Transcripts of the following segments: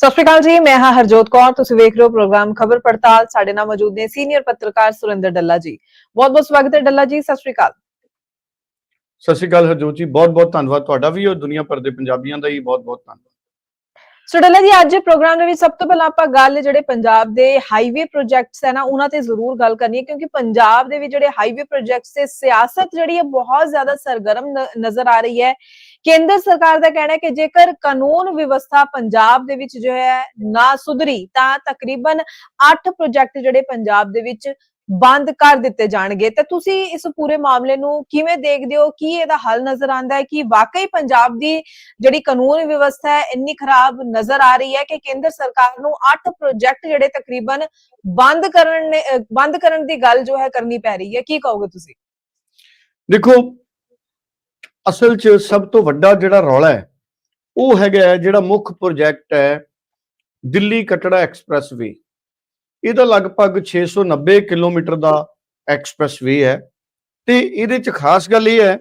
ਸਤਿ ਸ਼੍ਰੀ ਅਕਾਲ ਜੀ ਮੈਂ ਹਾਂ ਹਰਜੋਤ ਕੌਰ ਤੁਸੀਂ ਵੇਖ ਰਹੇ ਹੋ ਪ੍ਰੋਗਰਾਮ ਖਬਰ ਪੜਤਾਲ। ਸਾਡੇ ਨਾਲ ਮੌਜੂਦ ਨੇ ਸੀਨੀਅਰ ਪੱਤਰਕਾਰ ਸੁਰਿੰਦਰ ਡੱਲਾ ਜੀ। ਬਹੁਤ ਬਹੁਤ ਸਵਾਗਤ ਹੈ ਡੱਲਾ ਜੀ ਸਤਿ ਸ਼੍ਰੀ ਅਕਾਲ। ਸਤਿ ਸ਼੍ਰੀ ਅਕਾਲ ਹਰਜੋਤ ਜੀ ਬਹੁਤ ਬਹੁਤ ਧੰਨਵਾਦ ਤੁਹਾਡਾ ਵੀ ਔਰ ਦੁਨੀਆ ਭਰ ਦੇ ਪੰਜਾਬੀਆਂ ਦਾ ਹੀ ਬਹੁਤ ਬਹੁਤ ਧੰਨਵਾਦ। ਸੋ ਡੱਲਾ ਜੀ ਅੱਜ ਪ੍ਰੋਗਰਾਮ ਦੇ ਵਿੱਚ ਸਭ ਤੋਂ ਪਹਿਲਾਂ ਆਪਾਂ ਗੱਲ ਜਿਹੜੇ ਪੰਜਾਬ ਦੇ ਹਾਈਵੇ ਪ੍ਰੋਜੈਕਟਸ ਹੈ ਨਾ ਉਹਨਾਂ ਤੇ ਜ਼ਰੂਰ ਗੱਲ ਕਰਨੀ ਹੈ ਕਿਉਂਕਿ ਪੰਜਾਬ ਦੇ ਵਿੱਚ ਜਿਹੜੇ ਹਾਈਵੇ ਪ੍ਰੋਜੈਕਟਸ ਤੇ ਸਿਆਸਤ ਜਿਹੜੀ ਹੈ ਬਹੁਤ ਜ਼ਿਆਦਾ ਸਰਗਰਮ ਨਜ਼ਰ ਆ ਰਹੀ ਹੈ। ਕੇਂਦਰ ਸਰਕਾਰ ਦਾ ਕਹਿਣਾ ਹੈ ਕਿ ਜੇਕਰ ਕਾਨੂੰਨ ਵਿਵਸਥਾ ਪੰਜਾਬ ਦੇ ਵਿੱਚ ਜੋ ਹੈ ਨਾ ਸੁਧਰੀ, ਤਾਂ ਤਕਰੀਬਨ 8 ਪ੍ਰੋਜੈਕਟ ਜਿਹੜੇ ਪੰਜਾਬ ਦੇ ਵਿੱਚ ਬੰਦ ਕਰ ਦਿੱਤੇ ਜਾਣਗੇ। ਤੇ ਤੁਸੀਂ ਇਸ ਪੂਰੇ ਮਾਮਲੇ ਨੂੰ ਕਿਵੇਂ ਦੇਖਦੇ ਹੋ? ਕੀ ਇਹਦਾ ਹੱਲ ਨਜ਼ਰ ਆਂਦਾ ਹੈ? ਕਿ ਵਾਕਈ ਪੰਜਾਬ ਦੀ ਜਿਹੜੀ ਕਾਨੂੰਨ ਵਿਵਸਥਾ ਹੈ, ਇੰਨੀ ਖਰਾਬ ਨਜ਼ਰ ਆ ਰਹੀ ਹੈ ਕਿ ਕੇਂਦਰ ਸਰਕਾਰ ਨੂੰ 8 ਪ੍ਰੋਜੈਕਟ ਜਿਹੜੇ ਤਕਰੀਬਨ ਬੰਦ ਕਰਨ ਨੇ ਬੰਦ ਕਰਨ ਦੀ ਗੱਲ ਜੋ ਹੈ ਕਰਨੀ ਪੈ ਰਹੀ ਹੈ? ਕੀ ਕਹੋਗੇ ਤੁਸੀਂ? ਦੇਖੋ ਅਸਲ 'ਚ ਸਭ ਤੋਂ ਵੱਡਾ ਜਿਹੜਾ ਰੌਲਾ ਹੈ, ਉਹ ਹੈਗਾ ਜਿਹੜਾ ਮੁੱਖ ਪ੍ਰੋਜੈਕਟ ਹੈ ਦਿੱਲੀ ਕਟੜਾ ਐਕਸਪ੍ਰੈਸਵੇ ਇਹਦਾ ਲਗਭਗ 690 ਕਿਲੋਮੀਟਰ ਦਾ ਐਕਸਪ੍ਰੈਸਵੇ ਹੈ ਤੇ ਇਹਦੇ 'ਚ ਖਾਸ ਗੱਲ ਇਹ ਹੈ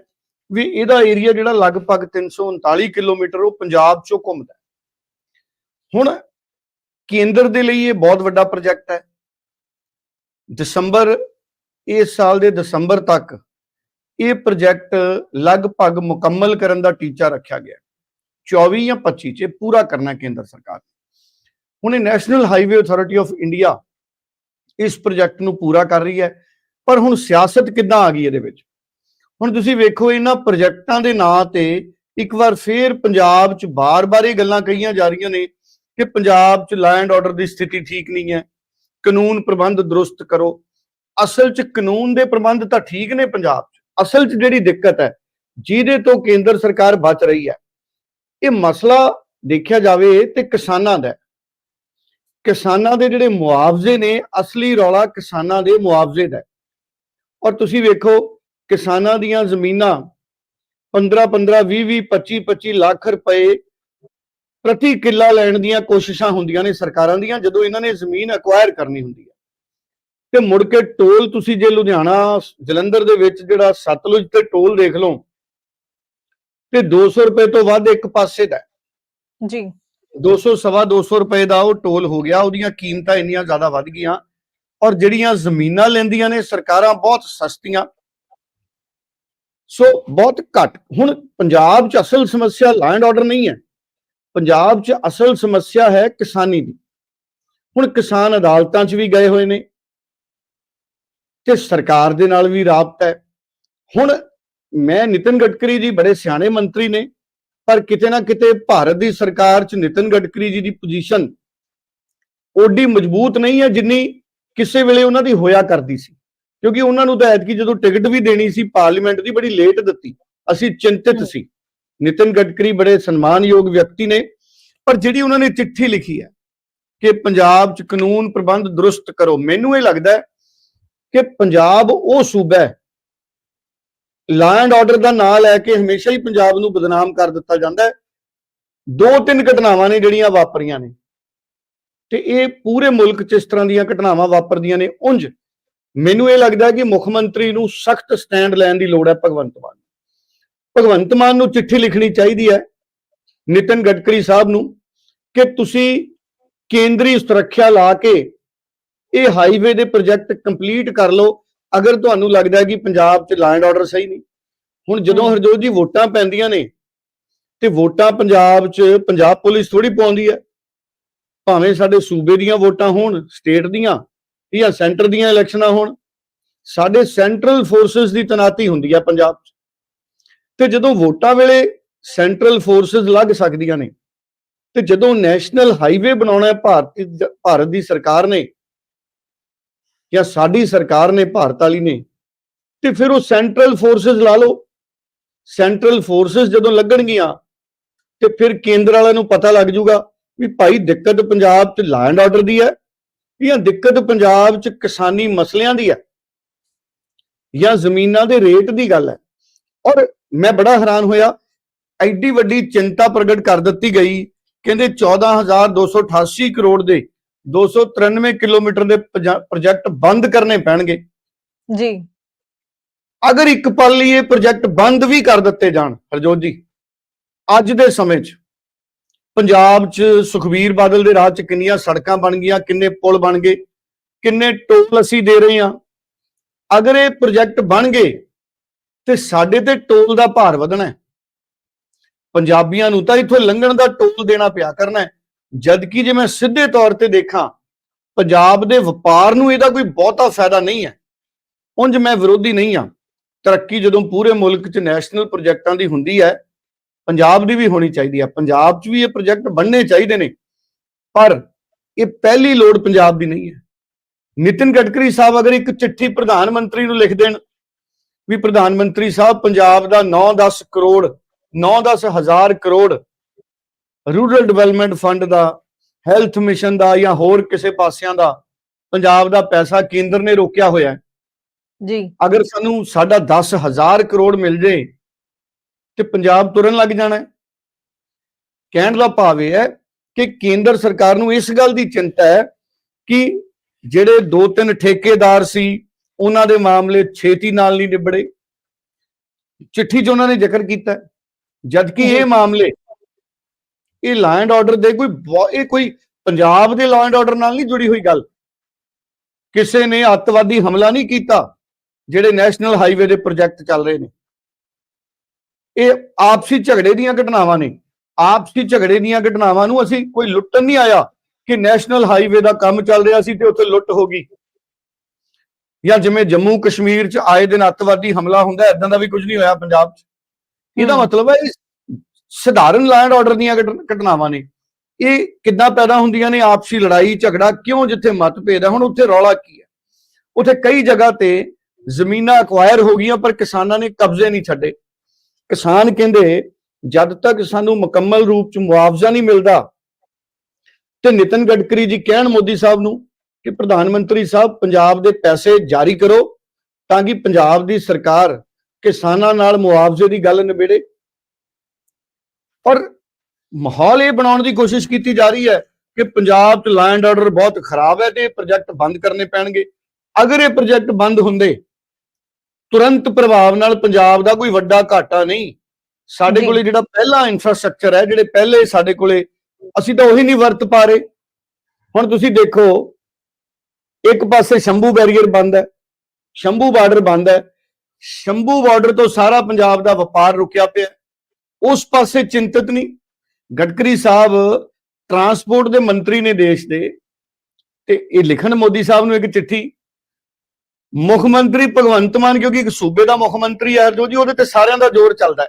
ਵੀ ਇਹਦਾ ਏਰੀਆ ਜਿਹੜਾ ਲਗਭਗ 339 ਕਿਲੋਮੀਟਰ, ਉਹ ਪੰਜਾਬ 'ਚੋਂ ਘੁੰਮਦਾ ਹੁਣ ਕੇਂਦਰ ਦੇ ਲਈ ਇਹ ਬਹੁਤ ਵੱਡਾ ਪ੍ਰੋਜੈਕਟ ਹੈ। ਦਸੰਬਰ, ਇਸ ਸਾਲ ਦੇ ਦਸੰਬਰ ਤੱਕ ਇਹ ਪ੍ਰੋਜੈਕਟ ਲਗਭਗ ਮੁਕੰਮਲ ਕਰਨ ਦਾ ਟੀਚਾ ਰੱਖਿਆ ਗਿਆ। 24 ਜਾਂ 25 ਚ ਇਹ ਪੂਰਾ ਕਰਨਾ ਕੇਂਦਰ ਸਰਕਾਰ ਹੁਣ ਇਹ national highway authority of India ਇਸ ਪ੍ਰੋਜੈਕਟ ਨੂੰ ਪੂਰਾ ਕਰ ਰਹੀ ਹੈ, ਪਰ ਹੁਣ ਸਿਆਸਤ ਕਿੱਦਾਂ ਆ ਗਈ ਇਹਦੇ ਵਿੱਚ? ਹੁਣ ਤੁਸੀਂ ਵੇਖੋ ਇਹਨਾਂ ਪ੍ਰੋਜੈਕਟਾਂ ਦੇ ਨਾਂ ਤੇ ਇੱਕ ਵਾਰ ਫੇਰ ਪੰਜਾਬ 'ਚ ਬਾਰ-ਬਾਰ ਇਹ ਗੱਲਾਂ ਕਹੀਆਂ ਜਾ ਰਹੀਆਂ ਨੇ ਕਿ ਪੰਜਾਬ 'ਚ ਲੈਂਡ ਆਰਡਰ ਦੀ ਸਥਿਤੀ ਠੀਕ ਨਹੀਂ ਹੈ, ਕਾਨੂੰਨ ਪ੍ਰਬੰਧ ਦਰੁਸਤ ਕਰੋ। ਅਸਲ 'ਚ ਕਾਨੂੰਨ ਦੇ ਪ੍ਰਬੰਧ ਤਾਂ ਠੀਕ ਨੇ ਪੰਜਾਬ 'ਚ। ਅਸਲ 'ਚ ਜਿਹੜੀ ਦਿੱਕਤ ਹੈ, ਜਿਹਦੇ ਤੋਂ ਕੇਂਦਰ ਸਰਕਾਰ ਬਚ ਰਹੀ ਹੈ, ਇਹ ਮਸਲਾ ਦੇਖਿਆ ਜਾਵੇ ਤੇ ਕਿਸਾਨਾਂ ਦਾ ਕਿਸਾਨਾਂ ਦੇ ਜਿਹੜੇ ਮੁਆਵਜ਼ੇ ਨੇ, ਅਸਲੀ ਰੌਲਾ ਕਿਸਾਨਾਂ ਦੇ ਮੁਆਵਜ਼ੇ ਦਾ ਔਰ ਤੁਸੀਂ ਵੇਖੋ, ਕਿਸਾਨਾਂ ਦੀਆਂ ਜ਼ਮੀਨਾਂ 15 15 20 20 25 25 ਲੱਖ ਰੁਪਏ ਪ੍ਰਤੀ ਕਿੱਲਾ ਲੈਣ ਦੀਆਂ ਕੋਸ਼ਿਸ਼ਾਂ ਹੁੰਦੀਆਂ ਨੇ ਸਰਕਾਰਾਂ ਦੀਆਂ, ਜਦੋਂ ਇਹਨਾਂ ਨੇ ਜ਼ਮੀਨ ਅਕਵਾਇਰ ਕਰਨੀ ਹੁੰਦੀ ਹੈ। ਤੇ ਮੁੜ ਕੇ ਟੋਲ ਤੁਸੀਂ ਜੇ ਲੁਧਿਆਣਾ ਜਲੰਧਰ ਦੇ ਵਿੱਚ ਜਿਹੜਾ ਸਤਲੁਜ ਤੇ ਟੋਲ ਦੇਖ ਲਓ ਤੇ 200 ਰੁਪਏ ਤੋਂ ਵੱਧ ਇੱਕ ਪਾਸੇ ਦਾ। ਜੀ। 200 ਸਵਾ 200 ਰੁਪਏ ਦਾ ਉਹ ਟੋਲ ਹੋ ਗਿਆ ਉਹਦੀਆਂ ਕੀਮਤਾਂ ਇੰਨੀਆਂ ਜ਼ਿਆਦਾ ਵੱਧ ਗਈਆਂ ਔਰ ਜਿਹੜੀਆਂ ਜ਼ਮੀਨਾਂ ਲੈਂਦੀਆਂ ਨੇ ਸਰਕਾਰਾਂ ਬਹੁਤ ਸਸਤੀਆਂ। ਸੋ ਬਹੁਤ ਘੱਟ। ਹੁਣ ਪੰਜਾਬ 'ਚ ਅਸਲ ਸਮੱਸਿਆ ਲੈਂਡ ਆਰਡਰ ਨਹੀਂ ਹੈ। ਪੰਜਾਬ 'ਚ ਅਸਲ ਸਮੱਸਿਆ ਹੈ ਕਿਸਾਨੀ ਦੀ। ਹੁਣ ਕਿਸਾਨ ਅਦਾਲਤਾਂ 'ਚ ਵੀ ਗਏ ਹੋਏ ਨੇ। ਤੇ ਸਰਕਾਰ ਦੇ ਨਾਲ ਵੀ ਰਾਬਤਾ ਹੈ। ਹੁਣ ਮੈਂ ਨਿਤਿਨ ਗਡਕਰੀ ਜੀ ਬੜੇ ਸਿਆਣੇ ਮੰਤਰੀ ਨੇ, ਪਰ ਕਿਤੇ ਨਾ ਕਿਤੇ ਭਾਰਤ ਦੀ ਸਰਕਾਰ 'ਚ ਨਿਤਿਨ ਗਡਕਰੀ ਜੀ ਦੀ ਪੋਜੀਸ਼ਨ ਓਡੀ ਮਜ਼ਬੂਤ ਨਹੀਂ ਹੈ ਜਿੰਨੀ ਕਿਸੇ ਵੇਲੇ ਉਹਨਾਂ ਦੀ ਹੋਇਆ ਕਰਦੀ ਸੀ। ਕਿਉਂਕਿ ਉਹਨਾਂ ਨੂੰ ਤਾਂ ਐਤਕੀ ਜਦੋਂ ਟਿਕਟ ਵੀ ਦੇਣੀ ਸੀ, ਪਾਰਲੀਮੈਂਟ ਦੀ ਬੜੀ ਲੇਟ ਦਿੱਤੀ, ਅਸੀਂ ਚਿੰਤਿਤ ਸੀ। ਨਿਤਿਨ ਗਡਕਰੀ ਬੜੇ ਸਨਮਾਨਯੋਗ ਵਿਅਕਤੀ ਨੇ, ਪਰ ਜਿਹੜੀ ਉਹਨਾਂ ਨੇ ਚਿੱਠੀ ਲਿਖੀ ਹੈ ਕਿ ਪੰਜਾਬ 'ਚ ਕਾਨੂੰਨ ਪ੍ਰਬੰਧ ਦਰੁਸਤ ਕਰੋ, ਮੈਨੂੰ ਇਹ ਲੱਗਦਾ ਹੈ ਕਿ ਪੰਜਾਬ ਉਹ ਸੂਬਾ ਹੈ। ਲੈਂਡ ਆਰਡਰ ਦਾ ਨਾਂ ਲੈ ਕੇ ਹਮੇਸ਼ਾ ਹੀ ਪੰਜਾਬ ਨੂੰ ਬਦਨਾਮ ਕਰ ਦਿੱਤਾ ਜਾਂਦਾ ਹੈ। ਦੋ ਤਿੰਨ ਘਟਨਾਵਾਂ ਨੇ ਜਿਹੜੀਆਂ ਵਾਪਰੀਆਂ ਨੇ। ਤੇ ਇਹ ਪੂਰੇ ਮੁਲਕ 'ਚ ਇਸ ਤਰ੍ਹਾਂ ਦੀਆਂ ਘਟਨਾਵਾਂ ਵਾਪਰਦੀਆਂ ਨੇ। ਉਂਝ ਮੈਨੂੰ ਇਹ ਲੱਗਦਾ ਕਿ ਮੁੱਖ ਮੰਤਰੀ ਨੂੰ ਸਖਤ ਸਟੈਂਡ ਲੈਣ ਦੀ ਲੋੜ ਹੈ ਭਗਵੰਤ ਮਾਨ ਭਗਵੰਤ ਮਾਨ ਨੂੰ ਚਿੱਠੀ ਲਿਖਣੀ ਚਾਹੀਦੀ ਹੈ ਨਿਤਨ ਗਡਕਰੀ ਸਾਹਿਬ ਨੂੰ ਕਿ ਤੁਸੀਂ ਕੇਂਦਰੀ ਸੁਰੱਖਿਆ ਲਾ ਕੇ ਇਹ ਹਾਈਵੇ ਦੇ ਪ੍ਰੋਜੈਕਟ ਕੰਪਲੀਟ ਕਰ ਲਓ। ਅਗਰ ਤੁਹਾਨੂੰ ਲੱਗਦਾ ਹੈ ਕਿ ਪੰਜਾਬ 'ਚ ਲੈਂਡ ਆਰਡਰ ਸਹੀ ਨਹੀਂ ਹੁਣ ਜਦੋਂ। ਹਰਜੋਤ ਜੀ ਵੋਟਾਂ ਪੈਂਦੀਆਂ ਨੇ ਤੇ ਵੋਟਾਂ ਪੰਜਾਬ 'ਚ ਪੰਜਾਬ ਪੁਲਿਸ ਥੋੜੀ ਪਾਉਂਦੀ ਹੈ। ਭਾਵੇਂ ਸਾਡੇ ਸੂਬੇ ਦੀਆਂ ਵੋਟਾਂ ਹੋਣ ਸਟੇਟ ਦੀਆਂ ਜਾਂ ਸੈਂਟਰ ਦੀਆਂ ਇਲੈਕਸ਼ਨਾਂ ਹੋਣ ਸਾਡੇ ਸੈਂਟਰਲ ਫੋਰਸਸ ਦੀ ਤਨਾਤੀ ਹੁੰਦੀ ਹੈ ਪੰਜਾਬ 'ਚ। ਤੇ ਜਦੋਂ ਵੋਟਾਂ ਵੇਲੇ ਸੈਂਟਰਲ ਫੋਰਸਸ ਲੱਗ ਸਕਦੀਆਂ ਨੇ ਤੇ ਜਦੋਂ ਨੈਸ਼ਨਲ ਹਾਈਵੇ ਬਣਾਉਣਾ ਹੈ ਭਾਰਤੀ ਭਾਰਤ ਦੀ ਸਰਕਾਰ ਨੇ ਜਾਂ ਸਾਡੀ ਸਰਕਾਰ ਨੇ ਭਾਰਤ ਵਾਲੀ ਨੇ, ਤੇ ਫਿਰ ਉਹ ਸੈਂਟਰਲ ਫੋਰਸਸ ਲਾ ਲਓ। ਸੈਂਟਰਲ ਫੋਰਸਸ ਜਦੋਂ ਲੱਗਣਗੀਆਂ, ਤੇ ਫਿਰ ਕੇਂਦਰ ਵਾਲਿਆਂ ਨੂੰ ਪਤਾ ਲੱਗ ਜਾਊਗਾ ਵੀ ਭਾਈ ਦਿੱਕਤ ਪੰਜਾਬ 'ਚ ਲੈਂਡ ਆਰਡਰ ਦੀ ਹੈ ਜਾਂ ਦਿੱਕਤ ਪੰਜਾਬ 'ਚ ਕਿਸਾਨੀ ਮਸਲਿਆਂ ਦੀ ਹੈ ਜਾਂ ਜ਼ਮੀਨਾਂ ਦੇ ਰੇਟ ਦੀ ਗੱਲ ਹੈ। ਔਰ ਮੈਂ ਬੜਾ ਹੈਰਾਨ ਹੋਇਆ, ਐਡੀ ਵੱਡੀ ਚਿੰਤਾ ਪ੍ਰਗਟ ਕਰ ਦਿੱਤੀ ਗਈ। ਕਹਿੰਦੇ 14288 ਕਰੋੜ ਦੇ 293 ਕਿਲੋਮੀਟਰ ਦੇ ਪ੍ਰੋਜੈ- ਪ੍ਰੋਜੈਕਟ ਬੰਦ ਕਰਨੇ ਪੈਣਗੇ। ਜੀ। ਅਗਰ ਇੱਕ ਪਲ ਲਈ ਇਹ ਪ੍ਰੋਜੈਕਟ ਬੰਦ ਵੀ ਕਰ ਦਿੱਤੇ ਜਾਣ ਹਰਜੋਤ ਜੀ ਅੱਜ ਦੇ ਸਮੇਂ 'ਚ ਪੰਜਾਬ 'ਚ ਸੁਖਬੀਰ ਬਾਦਲ ਦੇ ਰਾਜ 'ਚ ਕਿੰਨੀਆਂ ਸੜਕਾਂ ਬਣ ਗਈਆਂ ਕਿੰਨੇ ਪੁਲ ਬਣ ਗਏ ਕਿੰਨੇ ਟੋਲ ਅਸੀਂ ਦੇ ਰਹੇ ਹਾਂ। ਅਗਰ ਇਹ ਪ੍ਰੋਜੈਕਟ ਬਣ ਗਏ ਤੇ ਸਾਡੇ ਤੇ ਟੋਲ ਦਾ ਭਾਰ ਵਧਣਾ ਹੈ। ਪੰਜਾਬੀਆਂ ਨੂੰ ਤਾਂ ਇੱਥੋਂ ਲੰਘਣ ਦਾ ਟੋਲ ਦੇਣਾ ਪਿਆ ਕਰਨਾ ਹੈ। ਜਦਕਿ ਜੇ ਮੈਂ ਸਿੱਧੇ ਤੌਰ ਤੇ ਦੇਖਾਂ, ਪੰਜਾਬ ਦੇ ਵਪਾਰ ਨੂੰ ਇਹਦਾ ਕੋਈ ਬਹੁਤਾ ਫਾਇਦਾ ਨਹੀਂ ਹੈ। ਉਂਝ ਮੈਂ ਵਿਰੋਧੀ ਨਹੀਂ ਹਾਂ। ਤਰੱਕੀ ਜਦੋਂ ਪੂਰੇ ਮੁਲਕ 'ਚ ਨੈਸ਼ਨਲ ਪ੍ਰੋਜੈਕਟਾਂ ਦੀ ਹੁੰਦੀ ਹੈ, ਪੰਜਾਬ ਦੀ ਵੀ ਹੋਣੀ ਚਾਹੀਦੀ ਹੈ। ਪੰਜਾਬ 'ਚ ਵੀ ਇਹ ਪ੍ਰੋਜੈਕਟ ਬਣਨੇ ਚਾਹੀਦੇ ਨੇ। ਪਰ ਇਹ ਪਹਿਲੀ ਲੋੜ ਪੰਜਾਬ ਦੀ ਨਹੀਂ ਹੈ। ਨਿਤਿਨ ਗਡਕਰੀ ਸਾਹਿਬ ਅਗਰ ਇੱਕ ਚਿੱਠੀ ਪ੍ਰਧਾਨ ਮੰਤਰੀ ਨੂੰ ਲਿਖ ਦੇਣ, ਵੀ ਪ੍ਰਧਾਨ ਮੰਤਰੀ ਸਾਹਿਬ, ਪੰਜਾਬ ਦਾ 9-10 ਕਰੋੜ 9-10 ਹਜ਼ਾਰ ਕਰੋੜ ਰੂਰਲ ਡਿਵੈਲਪਮੈਂਟ ਫੰਡ ਦਾ ਹੈਲਥ ਮਿਸ਼ਨ ਦਾ ਜਾਂ ਹੋਰ ਕਿਸੇ ਪਾਸਿਆਂ ਦਾ ਪੰਜਾਬ ਦਾ ਪੈਸਾ ਕੇਂਦਰ ਨੇ ਰੋਕਿਆ ਹੋਇਆ ਹੈ ਜੀ ਅਗਰ ਸਾਨੂੰ ਸਾਡਾ 10000 ਕਰੋੜ ਮਿਲ ਜੇ ਤੇ ਪੰਜਾਬ ਤੁਰਨ ਲੱਗ ਜਾਣਾ ਹੈ ਕਹਿਣ ਦਾ ਭਾਵ ਇਹ ਹੈ ਕਿ ਕੇਂਦਰ ਸਰਕਾਰ ਨੂੰ ਇਸ ਗੱਲ ਦੀ ਚਿੰਤਾ ਹੈ ਕਿ ਜਿਹੜੇ ਦੋ ਤਿੰਨ ਠੇਕੇਦਾਰ ਸੀ ਉਹਨਾਂ ਦੇ ਮਾਮਲੇ ਛੇਤੀ ਨਾਲ ਨਹੀਂ ਨਿਬੜੇ ਚਿੱਠੀ 'ਚ ਉਹਨਾਂ ਨੇ ਜ਼ਿਕਰ ਕੀਤਾ। ਜਦਕਿ। ਇਹ ਮਾਮਲੇ ਇਹ ਲਾਅ ਐਂਡ ਆਰਡਰ ਦੇ ਕੋਈ ਇਹ ਕੋਈ ਪੰਜਾਬ ਦੇ ਲਾਅ ਐਂਡ ਆਰਡਰ ਨਾਲ ਨਹੀਂ ਜੁੜੀ ਹੋਈ ਗੱਲ। ਕਿਸੇ ਨੇ ਅੱਤਵਾਦੀ ਹਮਲਾ ਨਹੀਂ ਕੀਤਾ ਜਿਹੜੇ ਨੈਸ਼ਨਲ ਹਾਈਵੇ ਦੇ ਪ੍ਰੋਜੈਕਟ ਚੱਲ ਰਹੇ ਨੇ। ਇਹ ਆਪਸੀ ਝਗੜੇ ਦੀਆਂ ਘਟਨਾਵਾਂ ਨੇ। ਆਪਸੀ ਝਗੜੇ ਦੀਆਂ ਘਟਨਾਵਾਂ ਨੂੰ ਅਸੀਂ ਕੋਈ ਲੁੱਟਣ ਨਹੀਂ ਆਇਆ ਕਿ ਨੈਸ਼ਨਲ ਹਾਈਵੇ ਦਾ ਕੰਮ ਚੱਲ ਰਿਹਾ ਸੀ ਤੇ ਉੱਥੇ ਲੁੱਟ ਹੋ ਗਈ। ਜਾਂ ਜਿਵੇਂ ਜੰਮੂ ਕਸ਼ਮੀਰ 'ਚ ਆਏ ਦਿਨ ਅੱਤਵਾਦੀ ਹਮਲਾ ਹੁੰਦਾ ਐਦਾਂ ਦਾ ਵੀ ਕੁਝ ਨਹੀਂ ਹੋਇਆ ਪੰਜਾਬ 'ਚ। ਇਹਦਾ। ਮਤਲਬ ਹੈ ਸਧਾਰਨ ਲੈਂਡ ਆਰਡਰ ਦੀਆਂ ਘਟ- ਘਟਨਾਵਾਂ ਨੇ। ਇਹ ਕਿੱਦਾਂ ਪੈਦਾ ਹੁੰਦੀਆਂ ਨੇ? ਆਪਸੀ ਲੜਾਈ, ਝਗੜਾ ਕਿਉਂ ਜਿੱਥੇ ਮਤਭੇਦ ਹੈ? ਹੁਣ ਉੱਥੇ ਰੌਲਾ ਕੀ ਹੈ? ਉੱਥੇ ਕਈ ਜਗ੍ਹਾ ਤੇ ਜ਼ਮੀਨਾਂ ਅਕਵਾਇਰ ਹੋ ਗਈਆਂ, ਪਰ ਕਿਸਾਨਾਂ ਨੇ ਕਬਜ਼ੇ ਨਹੀਂ ਛੱਡੇ। ਕਿਸਾਨ ਕਹਿੰਦੇ, ਜਦ ਤੱਕ ਸਾਨੂੰ ਮੁਕੰਮਲ ਰੂਪ ਚ ਮੁਆਵਜ਼ਾ ਨਹੀਂ ਮਿਲਦਾ, ਤੇ ਨਿਤਨ ਗਡਕਰੀ ਜੀ ਕਹਿਣ ਮੋਦੀ ਸਾਹਿਬ ਨੂੰ ਕਿ ਪ੍ਰਧਾਨ ਮੰਤਰੀ ਸਾਹਿਬ, ਪੰਜਾਬ ਦੇ ਪੈਸੇ ਜਾਰੀ ਕਰੋ ਤਾਂ ਕਿ ਪੰਜਾਬ ਦੀ ਸਰਕਾਰ ਕਿਸਾਨਾਂ ਨਾਲ ਮੁਆਵਜ਼ੇ ਦੀ ਗੱਲ ਨਿਬੇੜੇ। ਔਰ ਮਾਹੌਲ ਇਹ ਬਣਾਉਣ ਦੀ ਕੋਸ਼ਿਸ਼ ਕੀਤੀ ਜਾ ਰਹੀ ਹੈ ਕਿ ਪੰਜਾਬ 'ਚ ਲੈਂਡ ਆਰਡਰ ਬਹੁਤ ਖਰਾਬ ਹੈ ਤੇ ਪ੍ਰੋਜੈਕਟ ਬੰਦ ਕਰਨੇ ਪੈਣਗੇ ਅਗਰ ਇਹ ਪ੍ਰੋਜੈਕਟ ਬੰਦ ਹੁੰਦੇ ਤੁਰੰਤ ਪ੍ਰਭਾਵ ਨਾਲ ਪੰਜਾਬ ਦਾ ਕੋਈ ਵੱਡਾ ਘਾਟਾ ਨਹੀਂ ਸਾਡੇ। ਕੋਲੇ ਜਿਹੜਾ ਪਹਿਲਾ ਇਨਫਰਾਸਟ੍ਰਕਚਰ ਹੈ ਜਿਹੜੇ ਪਹਿਲੇ ਸਾਡੇ ਕੋਲੇ ਅਸੀਂ ਤਾਂ ਉਹੀ ਨਹੀਂ ਵਰਤ ਪਾ ਰਹੇ ਹੁਣ ਤੁਸੀਂ ਦੇਖੋ ਇੱਕ ਪਾਸੇ ਸ਼ੰਭੂ ਬੈਰੀਅਰ ਬੰਦ ਹੈ ਸ਼ੰਭੂ ਬਾਰਡਰ ਬੰਦ ਹੈ ਸ਼ੰਭੂ ਬਾਰਡਰ ਤੋਂ ਸਾਰਾ ਪੰਜਾਬ ਦਾ ਵਪਾਰ ਰੁਕਿਆ ਪਿਆ ਹੈ। ਉਸ ਪਾਸੇ ਚਿੰਤਤ ਨਹੀਂ। ਗਡਕਰੀ ਸਾਹਿਬ ਟਰਾਂਸਪੋਰਟ ਦੇ ਮੰਤਰੀ ਨੇ ਦੇਸ਼ ਦੇ ਤੇ ਇਹ ਲਿਖਣ ਮੋਦੀ ਸਾਹਿਬ ਨੂੰ ਇੱਕ ਚਿੱਠੀ। ਮੁੱਖ ਮੰਤਰੀ ਭਗਵੰਤ ਮਾਨ, ਕਿਉਂਕਿ ਇੱਕ ਸੂਬੇ ਦਾ ਮੁੱਖ ਮੰਤਰੀ ਹੈ ਜੋ ਜੀ, ਉਹਦੇ ਤੇ ਸਾਰਿਆਂ ਦਾ ਜ਼ੋਰ ਚੱਲਦਾ ਹੈ।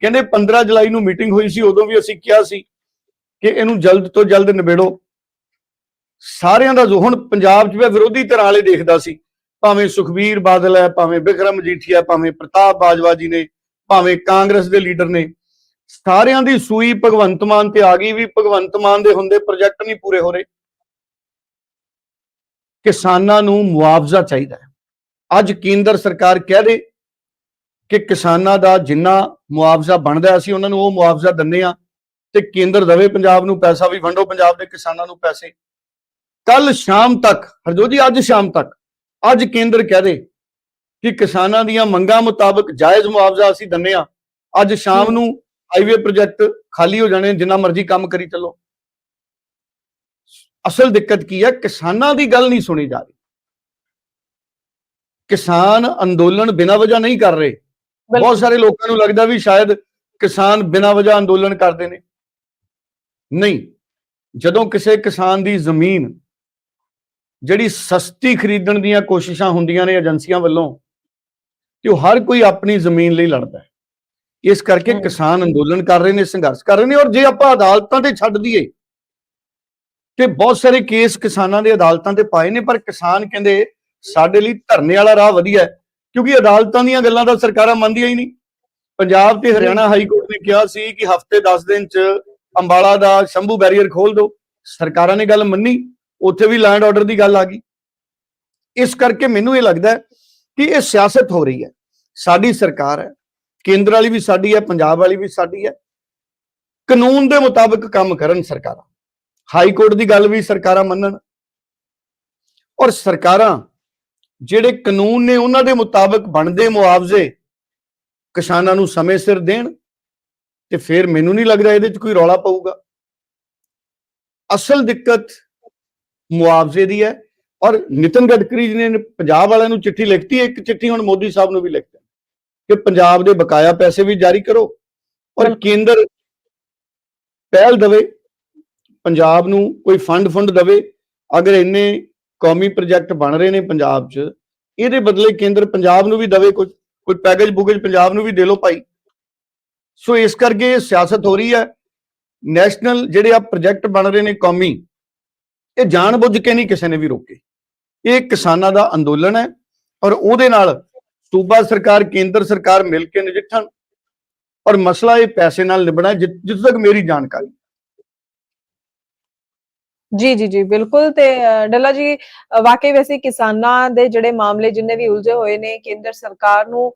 ਕਹਿੰਦੇ 15 ਜੁਲਾਈ ਨੂੰ ਮੀਟਿੰਗ ਹੋਈ ਸੀ, ਉਦੋਂ ਵੀ ਅਸੀਂ ਕਿਹਾ ਸੀ ਕਿ ਇਹਨੂੰ ਜਲਦ ਤੋਂ ਜਲਦ ਨਿਬੇੜੋ। ਸਾਰਿਆਂ ਦਾ ਜੋ ਹੁਣ ਪੰਜਾਬ 'ਚ ਵੀ ਵਿਰੋਧੀ ਧਿਰਾਂ ਵਾਲੇ ਦੇਖਦਾ ਸੀ। ਭਾਵੇਂ ਸੁਖਬੀਰ ਬਾਦਲ ਹੈ, ਭਾਵੇਂ ਬਿਕਰਮ ਮਜੀਠੀਆ, ਭਾਵੇਂ ਪ੍ਰਤਾਪ ਬਾਜਵਾ ਜੀ ਨੇ, ਭਾਵੇਂ ਕਾਂਗਰਸ ਦੇ ਲੀਡਰ ਨੇ ਸਾਰਿਆਂ ਦੀ ਸੂਈ ਭਗਵੰਤ ਮਾਨ ਤੇ ਆ ਗਈ ਵੀ ਭਗਵੰਤ ਮਾਨ ਦੇ ਹੁੰਦੇ ਪ੍ਰੋਜੈਕਟ ਨਹੀਂ ਪੂਰੇ ਹੋ ਰਹੇ। ਕਿਸਾਨਾਂ ਨੂੰ ਮੁਆਵਜ਼ਾ ਚਾਹੀਦਾ ਹੈ। ਅੱਜ ਕੇਂਦਰ ਸਰਕਾਰ ਕਹਿ ਦੇ ਕਿ ਕਿਸਾਨਾਂ ਦਾ ਜਿੰਨਾ ਮੁਆਵਜ਼ਾ ਬਣਦਾ ਅਸੀਂ ਉਹਨਾਂ ਨੂੰ ਉਹ ਮੁਆਵਜ਼ਾ ਦਿੰਨੇ ਆ ਤੇ ਕੇਂਦਰ ਦਵੇ ਪੰਜਾਬ ਨੂੰ ਪੈਸਾ ਵੀ, ਵੰਡੋ ਪੰਜਾਬ ਦੇ ਕਿਸਾਨਾਂ ਨੂੰ ਪੈਸੇ। ਕੱਲ ਸ਼ਾਮ ਤੱਕ, ਹਰਜੋਤ ਜੀ, ਅੱਜ ਸ਼ਾਮ ਤੱਕ, ਅੱਜ ਕੇਂਦਰ ਕਹਿ ਦੇ ਕਿ ਕਿਸਾਨਾਂ ਦੀਆਂ ਮੰਗਾਂ ਮੁਤਾਬਕ ਜਾਇਜ਼ ਮੁਆਵਜ਼ਾ ਅਸੀਂ ਦਿੰਨੇ ਆ ਅੱਜ ਸ਼ਾਮ ਨੂੰ ਹਾਈਵੇ ਪ੍ਰੋਜੈਕਟ ਖਾਲੀ ਹੋ ਜਾਣੇ ਜਿੰਨਾ ਮਰਜ਼ੀ ਕੰਮ ਕਰੀ ਚੱਲੋ। ਅਸਲ ਦਿੱਕਤ ਕੀ ਹੈ ਕਿਸਾਨਾਂ ਦੀ ਗੱਲ ਨਹੀਂ ਸੁਣੀ ਜਾ ਰਹੀ। ਕਿਸਾਨ ਅੰਦੋਲਨ ਬਿਨਾਂ ਵਜ੍ਹਾ ਨਹੀਂ ਕਰ ਰਹੇ। ਬਹੁਤ ਸਾਰੇ ਲੋਕਾਂ ਨੂੰ ਲੱਗਦਾ ਵੀ ਸ਼ਾਇਦ ਕਿਸਾਨ ਬਿਨਾਂ ਵਜ੍ਹਾ ਅੰਦੋਲਨ ਕਰਦੇ ਨੇ। ਨਹੀਂ ਜਦੋਂ ਕਿਸੇ ਕਿਸਾਨ ਦੀ ਜ਼ਮੀਨ ਜਿਹੜੀ ਸਸਤੀ ਖਰੀਦਣ ਦੀਆਂ ਕੋਸ਼ਿਸ਼ਾਂ ਹੁੰਦੀਆਂ ਨੇ ਏਜੰਸੀਆਂ ਵੱਲੋਂ ਤੇ ਉਹ ਹਰ ਕੋਈ ਆਪਣੀ ਜ਼ਮੀਨ ਲਈ ਲੜਦਾ ਹੈ। ਇਸ ਕਰਕੇ। ਕਿਸਾਨ ਅੰਦੋਲਨ ਕਰ ਰਹੇ ਨੇ ਸੰਘਰਸ਼ ਕਰ ਰਹੇ ਨੇ ਔਰ ਜੇ ਆਪਾਂ ਅਦਾਲਤਾਂ ਤੇ ਛੱਡ ਦਈਏ ਤੇ ਬਹੁਤ ਸਾਰੇ ਕੇਸ ਕਿਸਾਨਾਂ ਦੇ ਅਦਾਲਤਾਂ ਤੇ ਪਾਏ ਨੇ ਪਰ ਕਿਸਾਨ ਕਹਿੰਦੇ ਸਾਡੇ ਲਈ ਧਰਨੇ ਵਾਲਾ ਰਾਹ ਵਧੀਆ ਹੈ ਕਿਉਂਕਿ ਅਦਾਲਤਾਂ ਦੀਆਂ ਗੱਲਾਂ ਤਾਂ ਸਰਕਾਰਾਂ ਮੰਨਦੀਆਂ ਹੀ ਨਹੀਂ। ਪੰਜਾਬ ਤੇ ਹਰਿਆਣਾ ਹਾਈ ਕੋਰਟ ਨੇ ਕਿਹਾ ਸੀ ਕਿ ਹਫ਼ਤੇ 10 ਦਿਨ ਚ ਅੰਬਾਲਾ ਦਾ ਸ਼ੰਭੂ ਬੈਰੀਅਰ ਖੋਲ ਦਿਓ। ਸਰਕਾਰਾਂ ਨੇ ਗੱਲ ਮੰਨੀ ਉੱਥੇ ਵੀ ਲੈਂਡ ਆਰਡਰ ਦੀ ਗੱਲ ਆ ਗਈ। ਇਸ ਕਰਕੇ ਮੈਨੂੰ ਇਹ ਲੱਗਦਾ ਕਿ ਇਹ ਸਿਆਸਤ ਹੋ ਰਹੀ ਹੈ। ਸਾਡੀ ਸਰਕਾਰ ਹੈ। ਕੇਂਦਰ ਵਾਲੀ ਵੀ ਸਾਡੀ ਹੈ, ਪੰਜਾਬ ਵਾਲੀ ਵੀ ਸਾਡੀ ਹੈ। ਕਾਨੂੰਨ ਦੇ ਮੁਤਾਬਕ ਕੰਮ ਕਰਨ ਸਰਕਾਰਾਂ। ਹਾਈ ਕੋਰਟ ਦੀ ਗੱਲ ਵੀ ਸਰਕਾਰਾਂ ਮੰਨਣ। ਔਰ ਸਰਕਾਰਾਂ ਜਿਹੜੇ ਕਾਨੂੰਨ ਨੇ ਉਹਨਾਂ ਦੇ ਮੁਤਾਬਕ ਬਣਦੇ ਮੁਆਵਜ਼ੇ ਕਿਸਾਨਾਂ ਨੂੰ ਸਮੇਂ ਸਿਰ ਦੇਣ ਤੇ ਫਿਰ ਮੈਨੂੰ ਨਹੀਂ ਲੱਗਦਾ ਇਹਦੇ 'ਚ ਕੋਈ ਰੌਲਾ ਪਊਗਾ। ਅਸਲ ਦਿੱਕਤ ਮੁਆਵਜ਼ੇ ਦੀ ਹੈ। ਔਰ ਨਿਤਨ ਗਡਕਰੀ ਜੀ ਨੇ ਪੰਜਾਬ ਵਾਲਿਆਂ ਨੂੰ ਚਿੱਠੀ ਲਿਖਤੀ ਹੈ, ਇੱਕ ਚਿੱਠੀ ਹੁਣ ਮੋਦੀ ਸਾਹਿਬ ਨੂੰ ਵੀ ਲਿਖਤੀ ਕਿ ਪੰਜਾਬ ਦੇ ਬਕਾਇਆ ਪੈਸੇ ਵੀ ਜਾਰੀ ਕਰੋ ਔਰ। ਕੇਂਦਰ ਪਹਿਲ ਦਵੇ ਪੰਜਾਬ ਨੂੰ ਕੋਈ ਫੰਡ ਫੰਡ ਦਵੇ। ਅਗਰ ਇੰਨੇ ਕੌਮੀ ਪ੍ਰੋਜੈਕਟ ਬਣ ਰਹੇ ਨੇ ਪੰਜਾਬ 'ਚ ਇਹਦੇ ਬਦਲੇ ਕੇਂਦਰ ਪੰਜਾਬ ਨੂੰ ਵੀ ਦਵੇ ਕੁਝ ਕੋਈ ਪੈਕੇਜ ਬੁਕੇਜ ਪੰਜਾਬ ਨੂੰ ਵੀ ਦੇ ਲਓ ਭਾਈ। ਸੋ ਇਸ ਕਰਕੇ ਇਹ ਸਿਆਸਤ ਹੋ ਰਹੀ ਹੈ। ਨੈਸ਼ਨਲ ਜਿਹੜੇ ਆ ਪ੍ਰੋਜੈਕਟ ਬਣ ਰਹੇ ਨੇ ਕੌਮੀ ਇਹ ਜਾਣਬੁੱਝ ਕੇ ਨਹੀਂ ਕਿਸੇ ਨੇ ਵੀ ਰੋਕੇ। ਇਹ ਕਿਸਾਨਾਂ ਦਾ ਅੰਦੋਲਨ ਹੈ ਔਰ ਉਹਦੇ ਨਾਲ ਸੂਬਾ ਸਰਕਾਰ, ਕੇਂਦਰ ਸਰਕਾਰ ਮਿਲ ਕੇ ਨਜਿੱਠਣ ਔਰ ਮਸਲਾ ਇਹ ਪੈਸੇ ਨਾਲ ਨਿਬੜਾ ਜਿੱਥੋਂ ਤੱਕ ਮੇਰੀ ਜਾਣਕਾਰੀ। ਜੀ ਜੀ ਜੀ, ਬਿਲਕੁਲ ਤੇ ਡੱਲਾ ਜੀ ਵਾਕਈ ਵੈਸੇ ਕਿਸਾਨਾਂ ਦੇ ਜਿਹੜੇ ਮਾਮਲੇ ਜਿੰਨੇ ਵੀ ਉਲਝੇ ਹੋਏ ਨੇ ਕੇਂਦਰ ਸਰਕਾਰ ਨੂੰ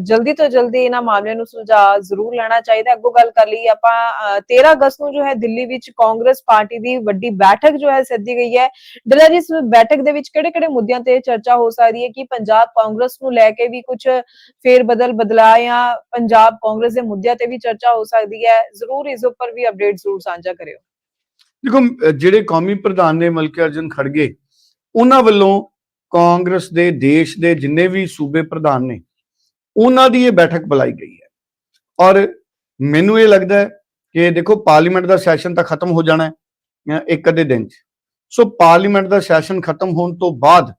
ਜਲਦੀ ਤੋਂ ਜਲਦੀ ਇਹਨਾਂ ਮਾਮਲਿਆਂ ਨੂੰ ਸੁਲਝਾ ਜ਼ਰੂਰ ਲੈਣਾ ਚਾਹੀਦਾ। ਅੱਗੋਂ ਗੱਲ ਕਰ ਲਈ ਆਪਾਂ 13 ਅਗਸਤ ਨੂੰ ਜੋ ਹੈ ਦਿੱਲੀ ਵਿੱਚ ਕਾਂਗਰਸ ਪਾਰਟੀ ਦੀ ਵੱਡੀ ਬੈਠਕ ਜੋ ਹੈ ਸੱਦੀ ਗਈ ਹੈ। ਡੱਲਾ ਜੀ, ਇਸ ਬੈਠਕ ਦੇ ਵਿੱਚ ਕਿਹੜੇ-ਕਿਹੜੇ ਮੁੱਦਿਆਂ ਤੇ ਚਰਚਾ ਹੋ ਸਕਦੀ ਹੈ ਕਿ ਪੰਜਾਬ ਕਾਂਗਰਸ ਨੂੰ ਲੈ ਕੇ ਵੀ ਕੁਝ ਫੇਰ ਬਦਲ ਬਦਲਾਅ ਜਾਂ ਪੰਜਾਬ ਕਾਂਗਰਸ ਦੇ ਮੁੱਦਿਆਂ ਤੇ ਵੀ ਚਰਚਾ ਹੋ ਸਕਦੀ ਹੈ? ਜ਼ਰੂਰ ਇਸ ਉੱਪਰ ਵੀ ਅਪਡੇਟ ਜ਼ਰੂਰ ਸਾਂਝਾ ਕਰਿਓ। ਦੇਖੋ ਜਿਹੜੇ ਕੌਮੀ ਪ੍ਰਧਾਨ ਨੇ ਮਲਕੀ ਅਰਜਨ ਖੜਗੇ, ਉਹਨਾਂ ਵੱਲੋਂ ਕਾਂਗਰਸ ਦੇ, ਦੇਸ਼ ਦੇ ਜਿੰਨੇ ਵੀ ਸੂਬੇ ਪ੍ਰਧਾਨ ਨੇ, ਉਹਨਾਂ ਦੀ ਇਹ ਬੈਠਕ ਬੁਲਾਈ ਗਈ ਹੈ। ਔਰ ਮੈਨੂੰ ਇਹ ਲੱਗਦਾ ਹੈ ਕਿ ਦੇਖੋ, ਪਾਰਲੀਮੈਂਟ ਦਾ ਸੈਸ਼ਨ ਤਾਂ ਖਤਮ ਹੋ ਜਾਣਾ ਹੈ ਇੱਕ ਅੱਧੇ ਦਿਨ 'ਚ। ਸੋ ਪਾਰਲੀਮੈਂਟ ਦਾ ਸੈਸ਼ਨ ਖਤਮ ਹੋਣ ਤੋਂ ਬਾਅਦ